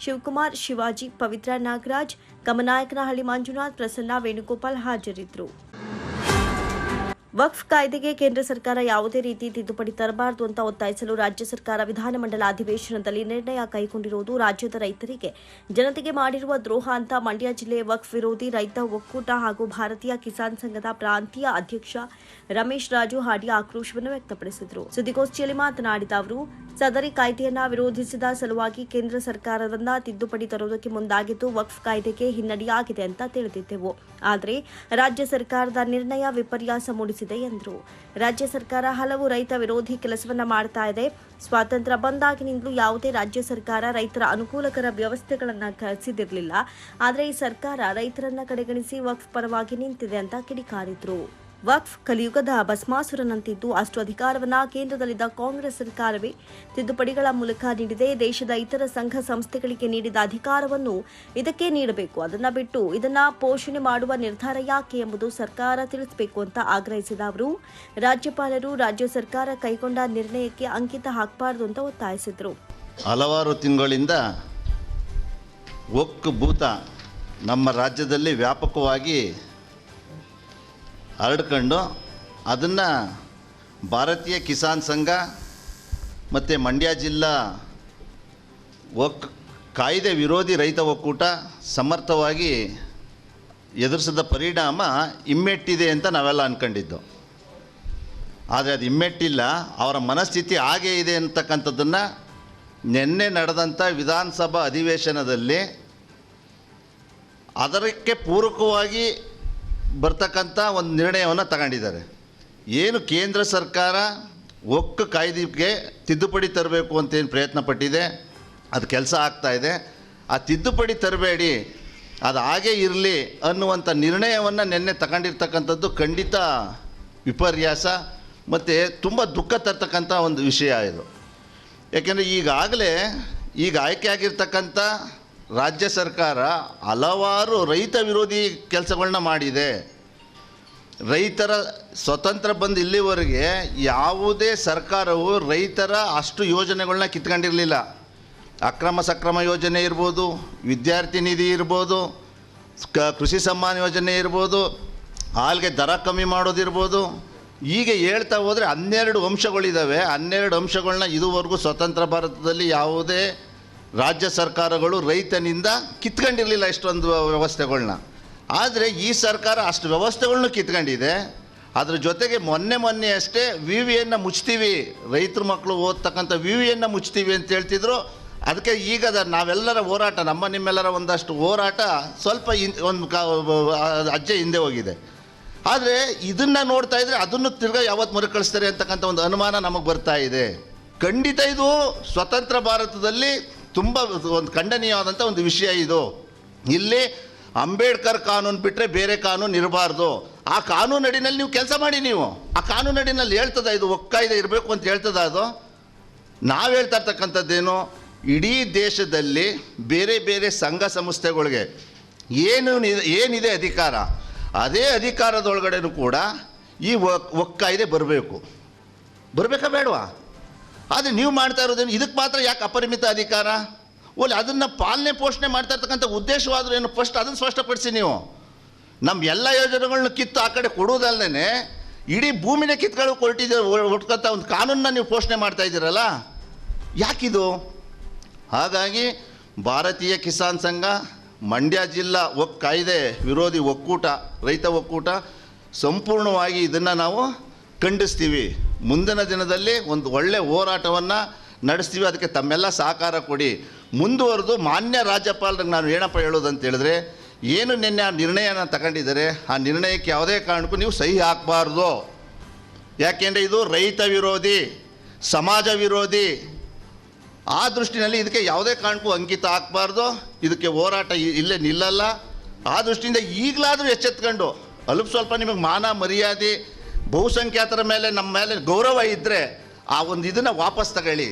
ಶಿವಕುಮಾರ್ ಶಿವಾಜಿ, ಪವಿತ್ರ ನಾಗರಾಜ್, ಗಮನಾಯಕನಹಳ್ಳಿ ಮಂಜುನಾಥ್, ಪ್ರಸನ್ನ ವೇಣುಗೋಪಾಲ್ ಹಾಜರಿದ್ದರು. ವಕ್ಫ್ ಕಾಯ್ದೆಗೆ ಕೇಂದ್ರ ಸರ್ಕಾರ ಯಾವುದೇ ರೀತಿ ತಿದ್ದುಪಡಿ ತರಬಾರದು ಅಂತ ಒತ್ತಾಯಿಸಲು ರಾಜ್ಯ ಸರ್ಕಾರ ವಿಧಾನಮಂಡಲ ಅಧಿವೇಶನದಲ್ಲಿ ನಿರ್ಣಯ ಕೈಗೊಂಡಿರುವುದು ರಾಜ್ಯದ ರೈತರಿಗೆ. ಜನತೆಗೆ ಮಾಡಿರುವ ದ್ರೋಹ ಅಂತ ಮಂಡ್ಯ ಜಿಲ್ಲೆ ವಕ್ಫ್ ವಿರೋಧಿ ರೈತ ಒಕ್ಕೂಟ ಹಾಗೂ ಭಾರತೀಯ ಕಿಸಾನ್ ಸಂಘದ ಪ್ರಾಂತೀಯ ಅಧ್ಯಕ್ಷ ರಮೇಶ್ ರಾಜು ಹಾಡಿ ಆಕ್ರೋಶವನ್ನು ವ್ಯಕ್ತಪಡಿಸಿದರು. ಸುದ್ದಿಗೋಷ್ಠಿಯಲ್ಲಿ ಮಾತನಾಡಿದ ಅವರು, ಸದರಿ ಕಾಯ್ದೆಯನ್ನ ವಿರೋಧಿಸಿದ ಸಲುವಾಗಿ ಕೇಂದ್ರ ಸರ್ಕಾರದಿಂದ ತಿದ್ದುಪಡಿ ತರುವುದಕ್ಕೆ ಮುಂದಾಗಿದ್ದು ವಕ್ಫ್ ಕಾಯ್ದೆಗೆ ಹಿನ್ನಡೆಯಾಗಿದೆ ಅಂತ ತಿಳಿದಿದ್ದೆವು. ಆದರೆ ರಾಜ್ಯ ಸರ್ಕಾರದ ನಿರ್ಣಯ ವಿಪರ್ಯಾಸ ಮೂಡಿಸಿದೆ ಎಂದರು. ರಾಜ್ಯ ಸರ್ಕಾರ ಹಲವು ರೈತ ವಿರೋಧಿ ಕೆಲಸವನ್ನ ಮಾಡ್ತಾ ಇದೆ. ಸ್ವಾತಂತ್ರ್ಯ ಬಂದಾಗಿನಿಂದಲೂ ಯಾವುದೇ ರಾಜ್ಯ ಸರ್ಕಾರ ರೈತರ ಅನುಕೂಲಕರ ವ್ಯವಸ್ಥೆಗಳನ್ನ ಕಲಿಸಿದಿರಲಿಲ್ಲ. ಆದರೆ ಈ ಸರ್ಕಾರ ರೈತರನ್ನ ಕಡೆಗಣಿಸಿ ವಕ್ಫ್ ಪರವಾಗಿ ನಿಂತಿದೆ ಅಂತ ಕಿಡಿಕಾರಿದ್ರು. ವಕ್ಫ್ ಕಲಿಯುಗದ ಭಸ್ಮಾಸುರನಂತಿದ್ದು ಅಷ್ಟು ಅಧಿಕಾರವನ್ನು ಕೇಂದ್ರದಲ್ಲಿದ್ದ ಕಾಂಗ್ರೆಸ್ ಸರ್ಕಾರವೇ ತಿದ್ದುಪಡಿಗಳ ಮೂಲಕ ನೀಡಿದೆ. ದೇಶದ ಇತರ ಸಂಘ ಸಂಸ್ಥೆಗಳಿಗೆ ನೀಡಿದ ಅಧಿಕಾರವನ್ನು ಇದಕ್ಕೆ ನೀಡಬೇಕು. ಅದನ್ನ ಬಿಟ್ಟು ಇದನ್ನ ಪೋಷಣೆ ಮಾಡುವ ನಿರ್ಧಾರ ಯಾಕೆ ಎಂಬುದು ಸರ್ಕಾರ ತಿಳಿಸಬೇಕು ಅಂತ ಆಗ್ರಹಿಸಿದ ಅವರು. ರಾಜ್ಯಪಾಲರು ರಾಜ್ಯ ಸರ್ಕಾರ ಕೈಗೊಂಡ ನಿರ್ಣಯಕ್ಕೆ ಅಂಕಿತ ಹಾಕಬಾರದು ಅಂತ ಒತ್ತಾಯಿಸಿದರು. ಹಲವಾರು ತಿಂಗಳಿಂದ ಒಕ್ಕು ಭೂತ ನಮ್ಮ ರಾಜ್ಯದಲ್ಲಿ ವ್ಯಾಪಕವಾಗಿ ಹರಡ್ಕೊಂಡು ಅದನ್ನು ಭಾರತೀಯ ಕಿಸಾನ್ ಸಂಘ ಮತ್ತು ಮಂಡ್ಯ ಜಿಲ್ಲಾ ಒಕ್ ಕಾಯ್ದೆ ವಿರೋಧಿ ರೈತ ಒಕ್ಕೂಟ ಸಮರ್ಥವಾಗಿ ಎದುರಿಸಿದ ಪರಿಣಾಮ ಇಮ್ಮೆಟ್ಟಿದೆ ಅಂತ ನಾವೆಲ್ಲ ಅಂದ್ಕೊಂಡಿದ್ದು ಆದರೆ ಅದು ಇಮ್ಮೆಟ್ಟಿಲ್ಲ ಅವರ ಮನಸ್ಥಿತಿ ಹಾಗೇ ಇದೆ ಅಂತಕ್ಕಂಥದ್ದನ್ನು ನಿನ್ನೆ ನಡೆದಂಥ ವಿಧಾನಸಭಾ ಅಧಿವೇಶನದಲ್ಲಿ ಅದಕ್ಕೆ ಪೂರಕವಾಗಿ ಬರ್ತಕ್ಕಂಥ ಒಂದು ನಿರ್ಣಯವನ್ನು ತಗೊಂಡಿದ್ದಾರೆ. ಏನು ಕೇಂದ್ರ ಸರ್ಕಾರ ಒಕ್ಕ ಕಾಯ್ದೆಗೆ ತಿದ್ದುಪಡಿ ತರಬೇಕು ಅಂತೇನು ಪ್ರಯತ್ನ ಪಟ್ಟಿದೆ? ಅದು ಕೆಲಸ ಆಗ್ತಾ ಇದೆ. ಆ ತಿದ್ದುಪಡಿ ತರಬೇಡಿ. ಅದು ಹಾಗೇ ಇರಲಿ ಅನ್ನುವಂಥ ನಿರ್ಣಯವನ್ನು ನಿನ್ನೆ ತಗೊಂಡಿರ್ತಕ್ಕಂಥದ್ದು ಖಂಡಿತ ವಿಪರ್ಯಾಸ ಮತ್ತು ತುಂಬ ದುಃಖ ತರ್ತಕ್ಕಂಥ ಒಂದು ವಿಷಯ ಇದು. ಯಾಕೆಂದರೆ ಈಗಾಗಲೇ ಈಗ ಆಯ್ಕೆ ಆಗಿರ್ತಕ್ಕಂಥ ರಾಜ್ಯ ಸರ್ಕಾರ ಹಲವಾರು ರೈತ ವಿರೋಧಿ ಕೆಲಸಗಳನ್ನ ಮಾಡಿದೆ. ರೈತರ ಸ್ವತಂತ್ರ ಬಂದು ಇಲ್ಲಿವರೆಗೆ ಯಾವುದೇ ಸರ್ಕಾರವು ರೈತರ ಅಷ್ಟು ಯೋಜನೆಗಳನ್ನ ಕಿತ್ಕೊಂಡಿರಲಿಲ್ಲ. ಅಕ್ರಮ ಸಕ್ರಮ ಯೋಜನೆ ಇರ್ಬೋದು, ವಿದ್ಯಾರ್ಥಿ ನಿಧಿ ಇರ್ಬೋದು, ಕ ಕೃಷಿ ಸಮ್ಮಾನ ಯೋಜನೆ ಇರ್ಬೋದು, ಹಾಲ್ಗೆ ದರ ಕಮ್ಮಿ ಮಾಡೋದಿರ್ಬೋದು. ಹೀಗೆ ಹೇಳ್ತಾ ಹೋದರೆ ಹನ್ನೆರಡು ಅಂಶಗಳಿದ್ದಾವೆ ಹನ್ನೆರಡು ಅಂಶಗಳನ್ನ ಇದುವರೆಗೂ ಸ್ವತಂತ್ರ ಭಾರತದಲ್ಲಿ ಯಾವುದೇ ರಾಜ್ಯ ಸರ್ಕಾರಗಳು ರೈತನಿಂದ ಕಿತ್ಕೊಂಡಿರಲಿಲ್ಲ ಇಷ್ಟೊಂದು ವ್ಯವಸ್ಥೆಗಳನ್ನ ಆದರೆ ಈ ಸರ್ಕಾರ ಅಷ್ಟು ವ್ಯವಸ್ಥೆಗಳ್ನೂ ಕಿತ್ಕೊಂಡಿದೆ. ಅದ್ರ ಜೊತೆಗೆ ಮೊನ್ನೆ ಮೊನ್ನೆ ಅಷ್ಟೇ ವಿ ವಿಯನ್ನು ಮುಚ್ತೀವಿ. ರೈತರ ಮಕ್ಕಳು ಓದ್ತಕ್ಕಂಥ ವಿ ವಿಯನ್ನು ಮುಚ್ತೀವಿ ಅಂತ ಹೇಳ್ತಿದ್ರು. ಅದಕ್ಕೆ ಈಗ ನಾವೆಲ್ಲರ ಹೋರಾಟ, ನಮ್ಮ ನಿಮ್ಮೆಲ್ಲರ ಒಂದಷ್ಟು ಹೋರಾಟ ಸ್ವಲ್ಪ ಒಂದು ಅಜ್ಜೆ ಹಿಂದೆ ಹೋಗಿದೆ. ಆದರೆ ಇದನ್ನು ನೋಡ್ತಾ ಇದ್ರೆ ಅದನ್ನು ತಿರ್ಗಾ ಯಾವತ್ತು ಮರುಕಳಿಸ್ತಾರೆ ಅಂತಕ್ಕಂಥ ಒಂದು ಅನುಮಾನ ನಮಗೆ ಬರ್ತಾ ಇದೆ. ಖಂಡಿತ ಇದು ಸ್ವತಂತ್ರ ಭಾರತದಲ್ಲಿ ತುಂಬ ಒಂದು ಖಂಡನೀಯವಾದಂಥ ಒಂದು ವಿಷಯ ಇದು. ಇಲ್ಲಿ ಅಂಬೇಡ್ಕರ್ ಕಾನೂನು ಬಿಟ್ಟರೆ ಬೇರೆ ಕಾನೂನು ಇರಬಾರ್ದು. ಆ ಕಾನೂನಡಿನಲ್ಲಿ ನೀವು ಕೆಲಸ ಮಾಡಿ ನೀವು. ಆ ಕಾನೂನಡಿನಲ್ಲಿ ಹೇಳ್ತದ ಇದು ಒಕ್ಕಾಯ್ದೆ ಇರಬೇಕು ಅಂತ ಹೇಳ್ತದ ಅದು. ನಾವು ಹೇಳ್ತಾ ಇರ್ತಕ್ಕಂಥದ್ದೇನು, ಇಡೀ ದೇಶದಲ್ಲಿ ಬೇರೆ ಬೇರೆ ಸಂಘ ಸಂಸ್ಥೆಗಳಿಗೆ ಏನು ಏನಿದೆ ಅಧಿಕಾರ, ಅದೇ ಅಧಿಕಾರದೊಳಗಡೆನೂ ಕೂಡ ಈ ಒಕ್ ಒಕ್ಕಾಯ್ದೆ ಬರಬೇಕು. ಬರಬೇಕಾ ಬೇಡವಾ? ಆದರೆ ನೀವು ಮಾಡ್ತಾ ಇರೋದೇನು? ಇದಕ್ಕೆ ಮಾತ್ರ ಯಾಕೆ ಅಪರಿಮಿತ ಅಧಿಕಾರ? ಓಲಿ ಅದನ್ನು ಪಾಲನೆ, ಪೋಷಣೆ ಮಾಡ್ತಾ ಇರ್ತಕ್ಕಂಥ ಉದ್ದೇಶವಾದರೂ ಏನು? ಫಸ್ಟ್ ಅದನ್ನು ಸ್ಪಷ್ಟಪಡಿಸಿ ನೀವು. ನಮ್ಮ ಎಲ್ಲ ಯೋಜನೆಗಳನ್ನ ಕಿತ್ತು ಆ ಕಡೆ ಕೊಡುವುದಲ್ಲದೇ ಇಡೀ ಭೂಮಿನ ಕಿತ್ಗಳು ಕೊರಟಿದ ಹುಟ್ಕೊತ ಒಂದು ಕಾನೂನನ್ನ ನೀವು ಪೋಷಣೆ ಮಾಡ್ತಾ ಇದ್ದೀರಲ್ಲ? ಯಾಕಿದು? ಹಾಗಾಗಿ ಭಾರತೀಯ ಕಿಸಾನ್ ಸಂಘ, ಮಂಡ್ಯ ಜಿಲ್ಲಾ ಒಕ್ ಕಾಯ್ದೆ ವಿರೋಧಿ ಒಕ್ಕೂಟ, ರೈತ ಒಕ್ಕೂಟ ಸಂಪೂರ್ಣವಾಗಿ ಇದನ್ನು ನಾವು ಖಂಡಿಸ್ತೀವಿ. ಮುಂದಿನ ದಿನದಲ್ಲಿ ಒಂದು ಒಳ್ಳೆಯ ಹೋರಾಟವನ್ನು ನಡೆಸ್ತೀವಿ, ಅದಕ್ಕೆ ತಮ್ಮೆಲ್ಲ ಸಹಕಾರ ಕೊಡಿ. ಮುಂದುವರೆದು ಮಾನ್ಯ ರಾಜ್ಯಪಾಲರಿಗೆ ನಾನು ಏನಪ್ಪ ಹೇಳೋದಂತ ಹೇಳಿದ್ರೆ, ಏನು ನಿನ್ನೆ ಆ ನಿರ್ಣಯನ ತಗೊಂಡಿದ್ದಾರೆ, ಆ ನಿರ್ಣಯಕ್ಕೆ ಯಾವುದೇ ಕಾರಣಕ್ಕೂ ನೀವು ಸಹಿ ಹಾಕಬಾರ್ದು. ಯಾಕೆಂದರೆ ಇದು ರೈತ ವಿರೋಧಿ, ಸಮಾಜ ವಿರೋಧಿ. ಆ ದೃಷ್ಟಿನಲ್ಲಿ ಇದಕ್ಕೆ ಯಾವುದೇ ಕಾರಣಕ್ಕೂ ಅಂಕಿತ ಹಾಕಬಾರ್ದು. ಇದಕ್ಕೆ ಹೋರಾಟ ಇಲ್ಲೇ ನಿಲ್ಲಲ್ಲ. ಆ ದೃಷ್ಟಿಯಿಂದ ಈಗಲಾದರೂ ಎಚ್ಚೆತ್ಕೊಂಡು, ಅಲ್ಪ ಸ್ವಲ್ಪ ನಿಮಗೆ ಮಾನ ಮರ್ಯಾದೆ ಬಹುಸಂಖ್ಯಾತರ ಮೇಲೆ ನಮ್ಮ ಮೇಲೆ ಗೌರವ ಇದ್ದರೆ ಆ ಒಂದು ಇದನ್ನು ವಾಪಸ್ ತಗೊಳ್ಳಿ.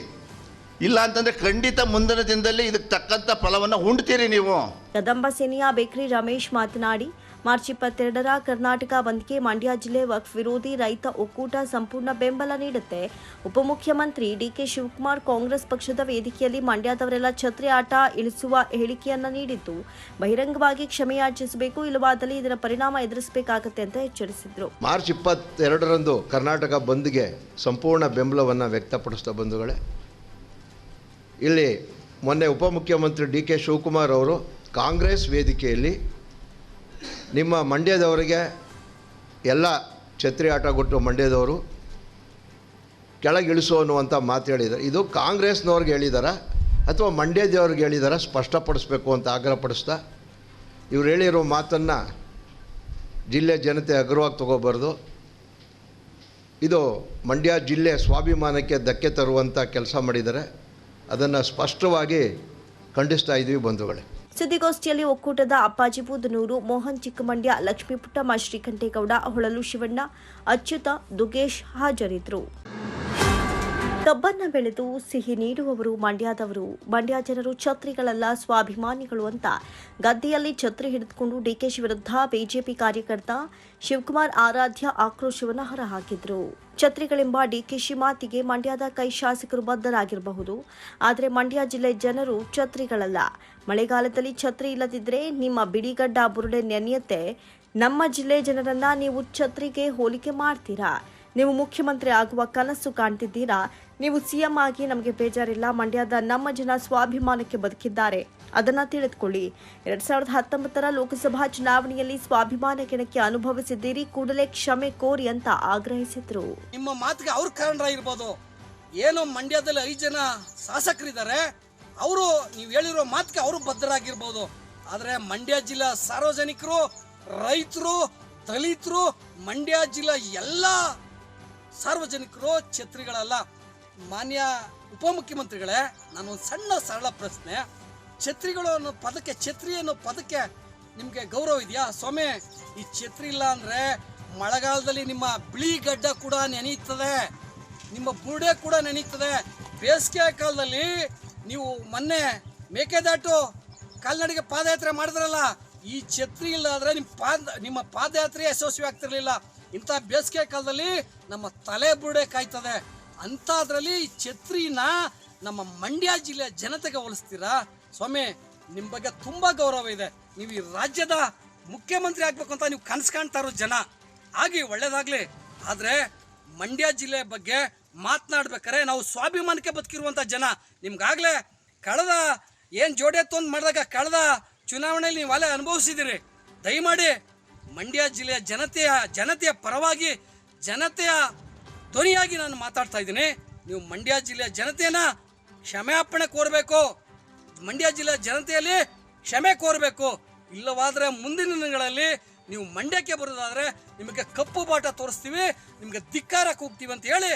ಇಲ್ಲ ಅಂತಂದ್ರೆ ಖಂಡಿತ ಮುಂದಿನ ದಿನದಲ್ಲಿ ಇದಕ್ಕೆ ತಕ್ಕಂಥ ಫಲವನ್ನು ಉಣ್ತೀರಿ ನೀವು. ಕದಂಬ ಸೇನೆಯ ಬೇಕ್ರಿ ರಮೇಶ್ ಮಾತನಾಡಿ ಮಾರ್ಚ್ ಇಪ್ಪತ್ತೆರಡರ ಕರ್ನಾಟಕ ಬಂದ್ಗೆ ಮಂಡ್ಯ ಜಿಲ್ಲೆ ವಕ್ಫ್ ವಿರೋಧಿ ರೈತ ಒಕ್ಕೂಟ ಸಂಪೂರ್ಣ ಬೆಂಬಲ ನೀಡುತ್ತೆ. ಉಪಮುಖ್ಯಮಂತ್ರಿ ಡಿಕೆ ಶಿವಕುಮಾರ್ ಕಾಂಗ್ರೆಸ್ ಪಕ್ಷದ ವೇದಿಕೆಯಲ್ಲಿ ಮಂಡ್ಯದವರೆಲ್ಲ ಛತ್ರಿ ಆಟ ಇಳಿಸುವ ಹೇಳಿಕೆಯನ್ನ ನೀಡಿದ್ದು, ಬಹಿರಂಗವಾಗಿ ಕ್ಷಮೆಯಾಚಿಸಬೇಕು, ಇಲ್ಲವಾದಲ್ಲಿ ಇದರ ಪರಿಣಾಮ ಎದುರಿಸಬೇಕಾಗುತ್ತೆ ಅಂತ ಎಚ್ಚರಿಸಿದ್ರು. ಮಾರ್ಚ್ ಇಪ್ಪತ್ತೆರಡರಂದು ಕರ್ನಾಟಕ ಬಂದ್ಗೆ ಸಂಪೂರ್ಣ ಬೆಂಬಲವನ್ನು ವ್ಯಕ್ತಪಡಿಸಿದ ಬಂಧುಗಳೇ, ಇಲ್ಲಿ ಮೊನ್ನೆ ಉಪಮುಖ್ಯಮಂತ್ರಿ ಡಿ ಕೆ ಶಿವಕುಮಾರ್ ಅವರು ಕಾಂಗ್ರೆಸ್ ವೇದಿಕೆಯಲ್ಲಿ ನಿಮ್ಮ ಮಂಡ್ಯದವರಿಗೆ ಎಲ್ಲ ಛತ್ರಿ ಆಟ ಕೊಟ್ಟು ಮಂಡ್ಯದವರು ಕೆಳಗಿಳಿಸು ಅನ್ನುವಂಥ ಮಾತು ಹೇಳಿದ್ದಾರೆ. ಇದು ಕಾಂಗ್ರೆಸ್ನವ್ರಿಗೆ ಹೇಳಿದಾರ? ಅಥವಾ ಮಂಡ್ಯದವ್ರಿಗೆ ಹೇಳಿದಾರ? ಸ್ಪಷ್ಟಪಡಿಸ್ಬೇಕು ಅಂತ ಆಗ್ರಹಪಡಿಸ್ತಾ ಇವ್ರು ಹೇಳಿರೋ ಮಾತನ್ನು ಜಿಲ್ಲೆ ಜನತೆ ಅಗ್ರವಾಗಿ ತಗೋಬಾರ್ದು. ಇದು ಮಂಡ್ಯ ಜಿಲ್ಲೆ ಸ್ವಾಭಿಮಾನಕ್ಕೆ ಧಕ್ಕೆ ತರುವಂಥ ಕೆಲಸ ಮಾಡಿದ್ದಾರೆ. ಅದನ್ನು ಸ್ಪಷ್ಟವಾಗಿ ಖಂಡಿಸ್ತಾ ಇದ್ದೀವಿ ಬಂಧುಗಳೇ. ಸುದ್ದಿಗೋಷ್ಠಿಯಲ್ಲಿ ಒಕ್ಕೂಟದ ಅಪ್ಪಾಜಿ ಬೂದನೂರು ಮೋಹನ್ ಚಿಕ್ಕಮಂಡ್ಯ ಲಕ್ಷ್ಮೀಪುಟ್ಟಮ್ಮ ಶ್ರೀಕಂಠೇಗೌಡ ಹೊಳಲು ಶಿವಣ್ಣ ಅಚ್ಯುತ ದುಗೇಶ್ ಹಾಜರಿದ್ದರು. ಕಬ್ಬನ್ನ ಬೆಳೆದು ಸಿಹಿ ನೀಡುವವರು, ಮಂಡ್ಯದವರು. ಮಂಡ್ಯ ಜನರು ಛತ್ರಿಗಳಲ್ಲ, ಸ್ವಾಭಿಮಾನಿಗಳು ಅಂತ. ಗದ್ದೆಯಲ್ಲಿ ಛತ್ರಿ ಹಿಡಿದುಕೊಂಡು ಡಿಕೆಶಿ ವಿರುದ್ಧ ಬಿಜೆಪಿ ಕಾರ್ಯಕರ್ತ ಶಿವಕುಮಾರ್ ಆರಾಧ್ಯ ಆಕ್ರೋಶವನ್ನು ಹೊರಹಾಕಿದ್ರು. ಛತ್ರಿಗಳೆಂಬ ಡಿಕೆಶಿ ಮಾತಿಗೆ ಮಂಡ್ಯದ ಕೈ ಶಾಸಕರು ಬದ್ಧರಾಗಿರಬಹುದು. ಆದರೆ ಮಂಡ್ಯ ಜಿಲ್ಲೆ ಜನರು ಛತ್ರಿಗಳಲ್ಲ. ಮಳೆಗಾಲದಲ್ಲಿ ಛತ್ರಿ ಇಲ್ಲದಿದ್ದರೆ ನಿಮ್ಮ ಬಿಡಿಗಡ್ಡ ಬುರುಡೆ ನೆನೆಯುತ್ತೆ. ನಮ್ಮ ಜಿಲ್ಲೆ ಜನರನ್ನ ನೀವು ಛತ್ರಿಗೆ ಹೋಲಿಕೆ ಮಾಡ್ತೀರಾ? ನೀವು ಮುಖ್ಯಮಂತ್ರಿ ಆಗುವ ಕನಸು ಕಾಣ್ತಿದ್ದೀರಾ? ನೀವು ಸಿಎಂ ಆಗಿ ನಮಗೆ ಬೇಜಾರಿಲ್ಲ, ಮಂಡ್ಯದ ನಮ್ಮ ಜನ ಸ್ವಾಭಿಮಾನಕ್ಕೆ ಬದುಕಿದ್ದಾರೆ. ಅದನ್ನ ತಿಳಿದುಕೊಳ್ಳಿ. ಎರಡ್ ಸಾವಿರದ ಹತ್ತೊಂಬತ್ತರ ಲೋಕಸಭಾ ಚುನಾವಣೆಯಲ್ಲಿ ಸ್ವಾಭಿಮಾನ ಕೆಣಕ್ಕೆ ಅನುಭವಿಸಿದ್ದೀರಿ, ಕೂಡಲೇ ಕ್ಷಮೆ ಕೋರಿ ಅಂತ ಆಗ್ರಹಿಸಿದ್ರು. ನಿಮ್ಮ ಮಾತಿಗೆ ಅವ್ರ ಕಾರಣರಾಗಿರ್ಬೋದು. ಏನೋ ಮಂಡ್ಯದಲ್ಲಿ ಐದು ಜನ ಶಾಸಕರಿದ್ದಾರೆ. ಅವರು ನೀವು ಹೇಳಿರೋ ಮಾತಿಗೆ ಅವರು ಬದ್ಧರಾಗಿರ್ಬೋದು. ಆದರೆ ಮಂಡ್ಯ ಜಿಲ್ಲಾ ಸಾರ್ವಜನಿಕರು, ರೈತರು, ದಲಿತರು, ಮಂಡ್ಯ ಜಿಲ್ಲಾ ಎಲ್ಲ ಸಾರ್ವಜನಿಕರು ಛತ್ರಿಗಳಲ್ಲ. ಮಾನ್ಯ ಉಪಮುಖ್ಯಮಂತ್ರಿಗಳೇ ನಾನು ಒಂದು ಸಣ್ಣ ಸರಳ ಪ್ರಶ್ನೆ. ಛತ್ರಿಗಳು ಅನ್ನೋ ಪದಕ್ಕೆ ಛತ್ರಿ ಅನ್ನೋ ಪದಕ್ಕೆ ನಿಮಗೆ ಗೌರವ ಇದೆಯಾ? ಸ್ವಾಮಿ, ಈ ಛತ್ರಿ ಇಲ್ಲ ಅಂದರೆ ಮಳೆಗಾಲದಲ್ಲಿ ನಿಮ್ಮ ಬಿಳಿ ಗಡ್ಡ ಕೂಡ ನೆನೆಯುತ್ತದೆ ನಿಮ್ಮ ಬುರುಡೆ ಕೂಡ ನೆನೆಯುತ್ತದೆ ಬೇಸಿಗೆ ಕಾಲದಲ್ಲಿ ನೀವು ಮೊನ್ನೆ ಮೇಕೆದಾಟು ಕಾಲ್ನಡಿಗೆ ಪಾದಯಾತ್ರೆ ಮಾಡಿದ್ರಲ್ಲ, ಈ ಛತ್ರಿ ಇಲ್ಲ ಆದರೆ ನಿಮ್ಮ ಪಾದ, ನಿಮ್ಮ ಪಾದಯಾತ್ರೆ ಯಶಸ್ವಿ ಆಗ್ತಿರಲಿಲ್ಲ ಇಂಥ ಬೇಸಿಗೆ ಕಾಲದಲ್ಲಿ ನಮ್ಮ ತಲೆ ಬುರುಡೆ ಕಾಯ್ತದೆ. ಅಂಥದ್ರಲ್ಲಿ ಛತ್ರಿನ ನಮ್ಮ ಮಂಡ್ಯ ಜಿಲ್ಲೆಯ ಜನತೆಗೆ ಹೋಲಿಸ್ತೀರಾ? ಸ್ವಾಮಿ ನಿಮ್ಮ ಬಗ್ಗೆ ತುಂಬ ಗೌರವ ಇದೆ. ನೀವು ಈ ರಾಜ್ಯದ ಮುಖ್ಯಮಂತ್ರಿ ಆಗಬೇಕು ಅಂತ ನೀವು ಕನಸು ಕಾಣ್ತಾ ಇರೋ ಜನ. ಆಗಿ ಒಳ್ಳೇದಾಗ್ಲಿ. ಆದರೆ ಮಂಡ್ಯ ಜಿಲ್ಲೆ ಬಗ್ಗೆ ಮಾತನಾಡ್ಬೇಕಾರೆ ನಾವು ಸ್ವಾಭಿಮಾನಕ್ಕೆ ಬದುಕಿರುವಂಥ ಜನ. ನಿಮ್ಗಾಗಲೇ ಕಳೆದ ಏನು ಜೋಡಿ ಅಂತ ಮಾಡಿದಾಗ ಕಳೆದ ಚುನಾವಣೆಯಲ್ಲಿ ನೀವು ಅಲ್ಲೇ ಅನುಭವಿಸಿದ್ದೀರಿ. ದಯಮಾಡಿ ಮಂಡ್ಯ ಜಿಲ್ಲೆಯ ಜನತೆಯ ಜನತೆಯ ಪರವಾಗಿ ಜನತೆಯ ಧ್ವನಿಯಾಗಿ ನಾನು ಮಾತಾಡ್ತಾ ಇದ್ದೀನಿ. ನೀವು ಮಂಡ್ಯ ಜಿಲ್ಲೆಯ ಜನತೆಯನ್ನ ಕ್ಷಮಾಪಣೆ ಕೋರಬೇಕು. ಮಂಡ್ಯ ಜಿಲ್ಲೆಯ ಜನತೆಯಲ್ಲಿ ಕ್ಷಮೆ ಕೋರಬೇಕು. ಇಲ್ಲವಾದರೆ ಮುಂದಿನ ದಿನಗಳಲ್ಲಿ ನೀವು ಮಂಡ್ಯಕ್ಕೆ ಬರೋದಾದರೆ ನಿಮಗೆ ಕಪ್ಪು ಬಾಟ ತೋರಿಸ್ತೀವಿ, ನಿಮಗೆ ಧಿಕ್ಕಾರ ಕೂಗ್ತೀವಿ ಅಂತ ಹೇಳಿ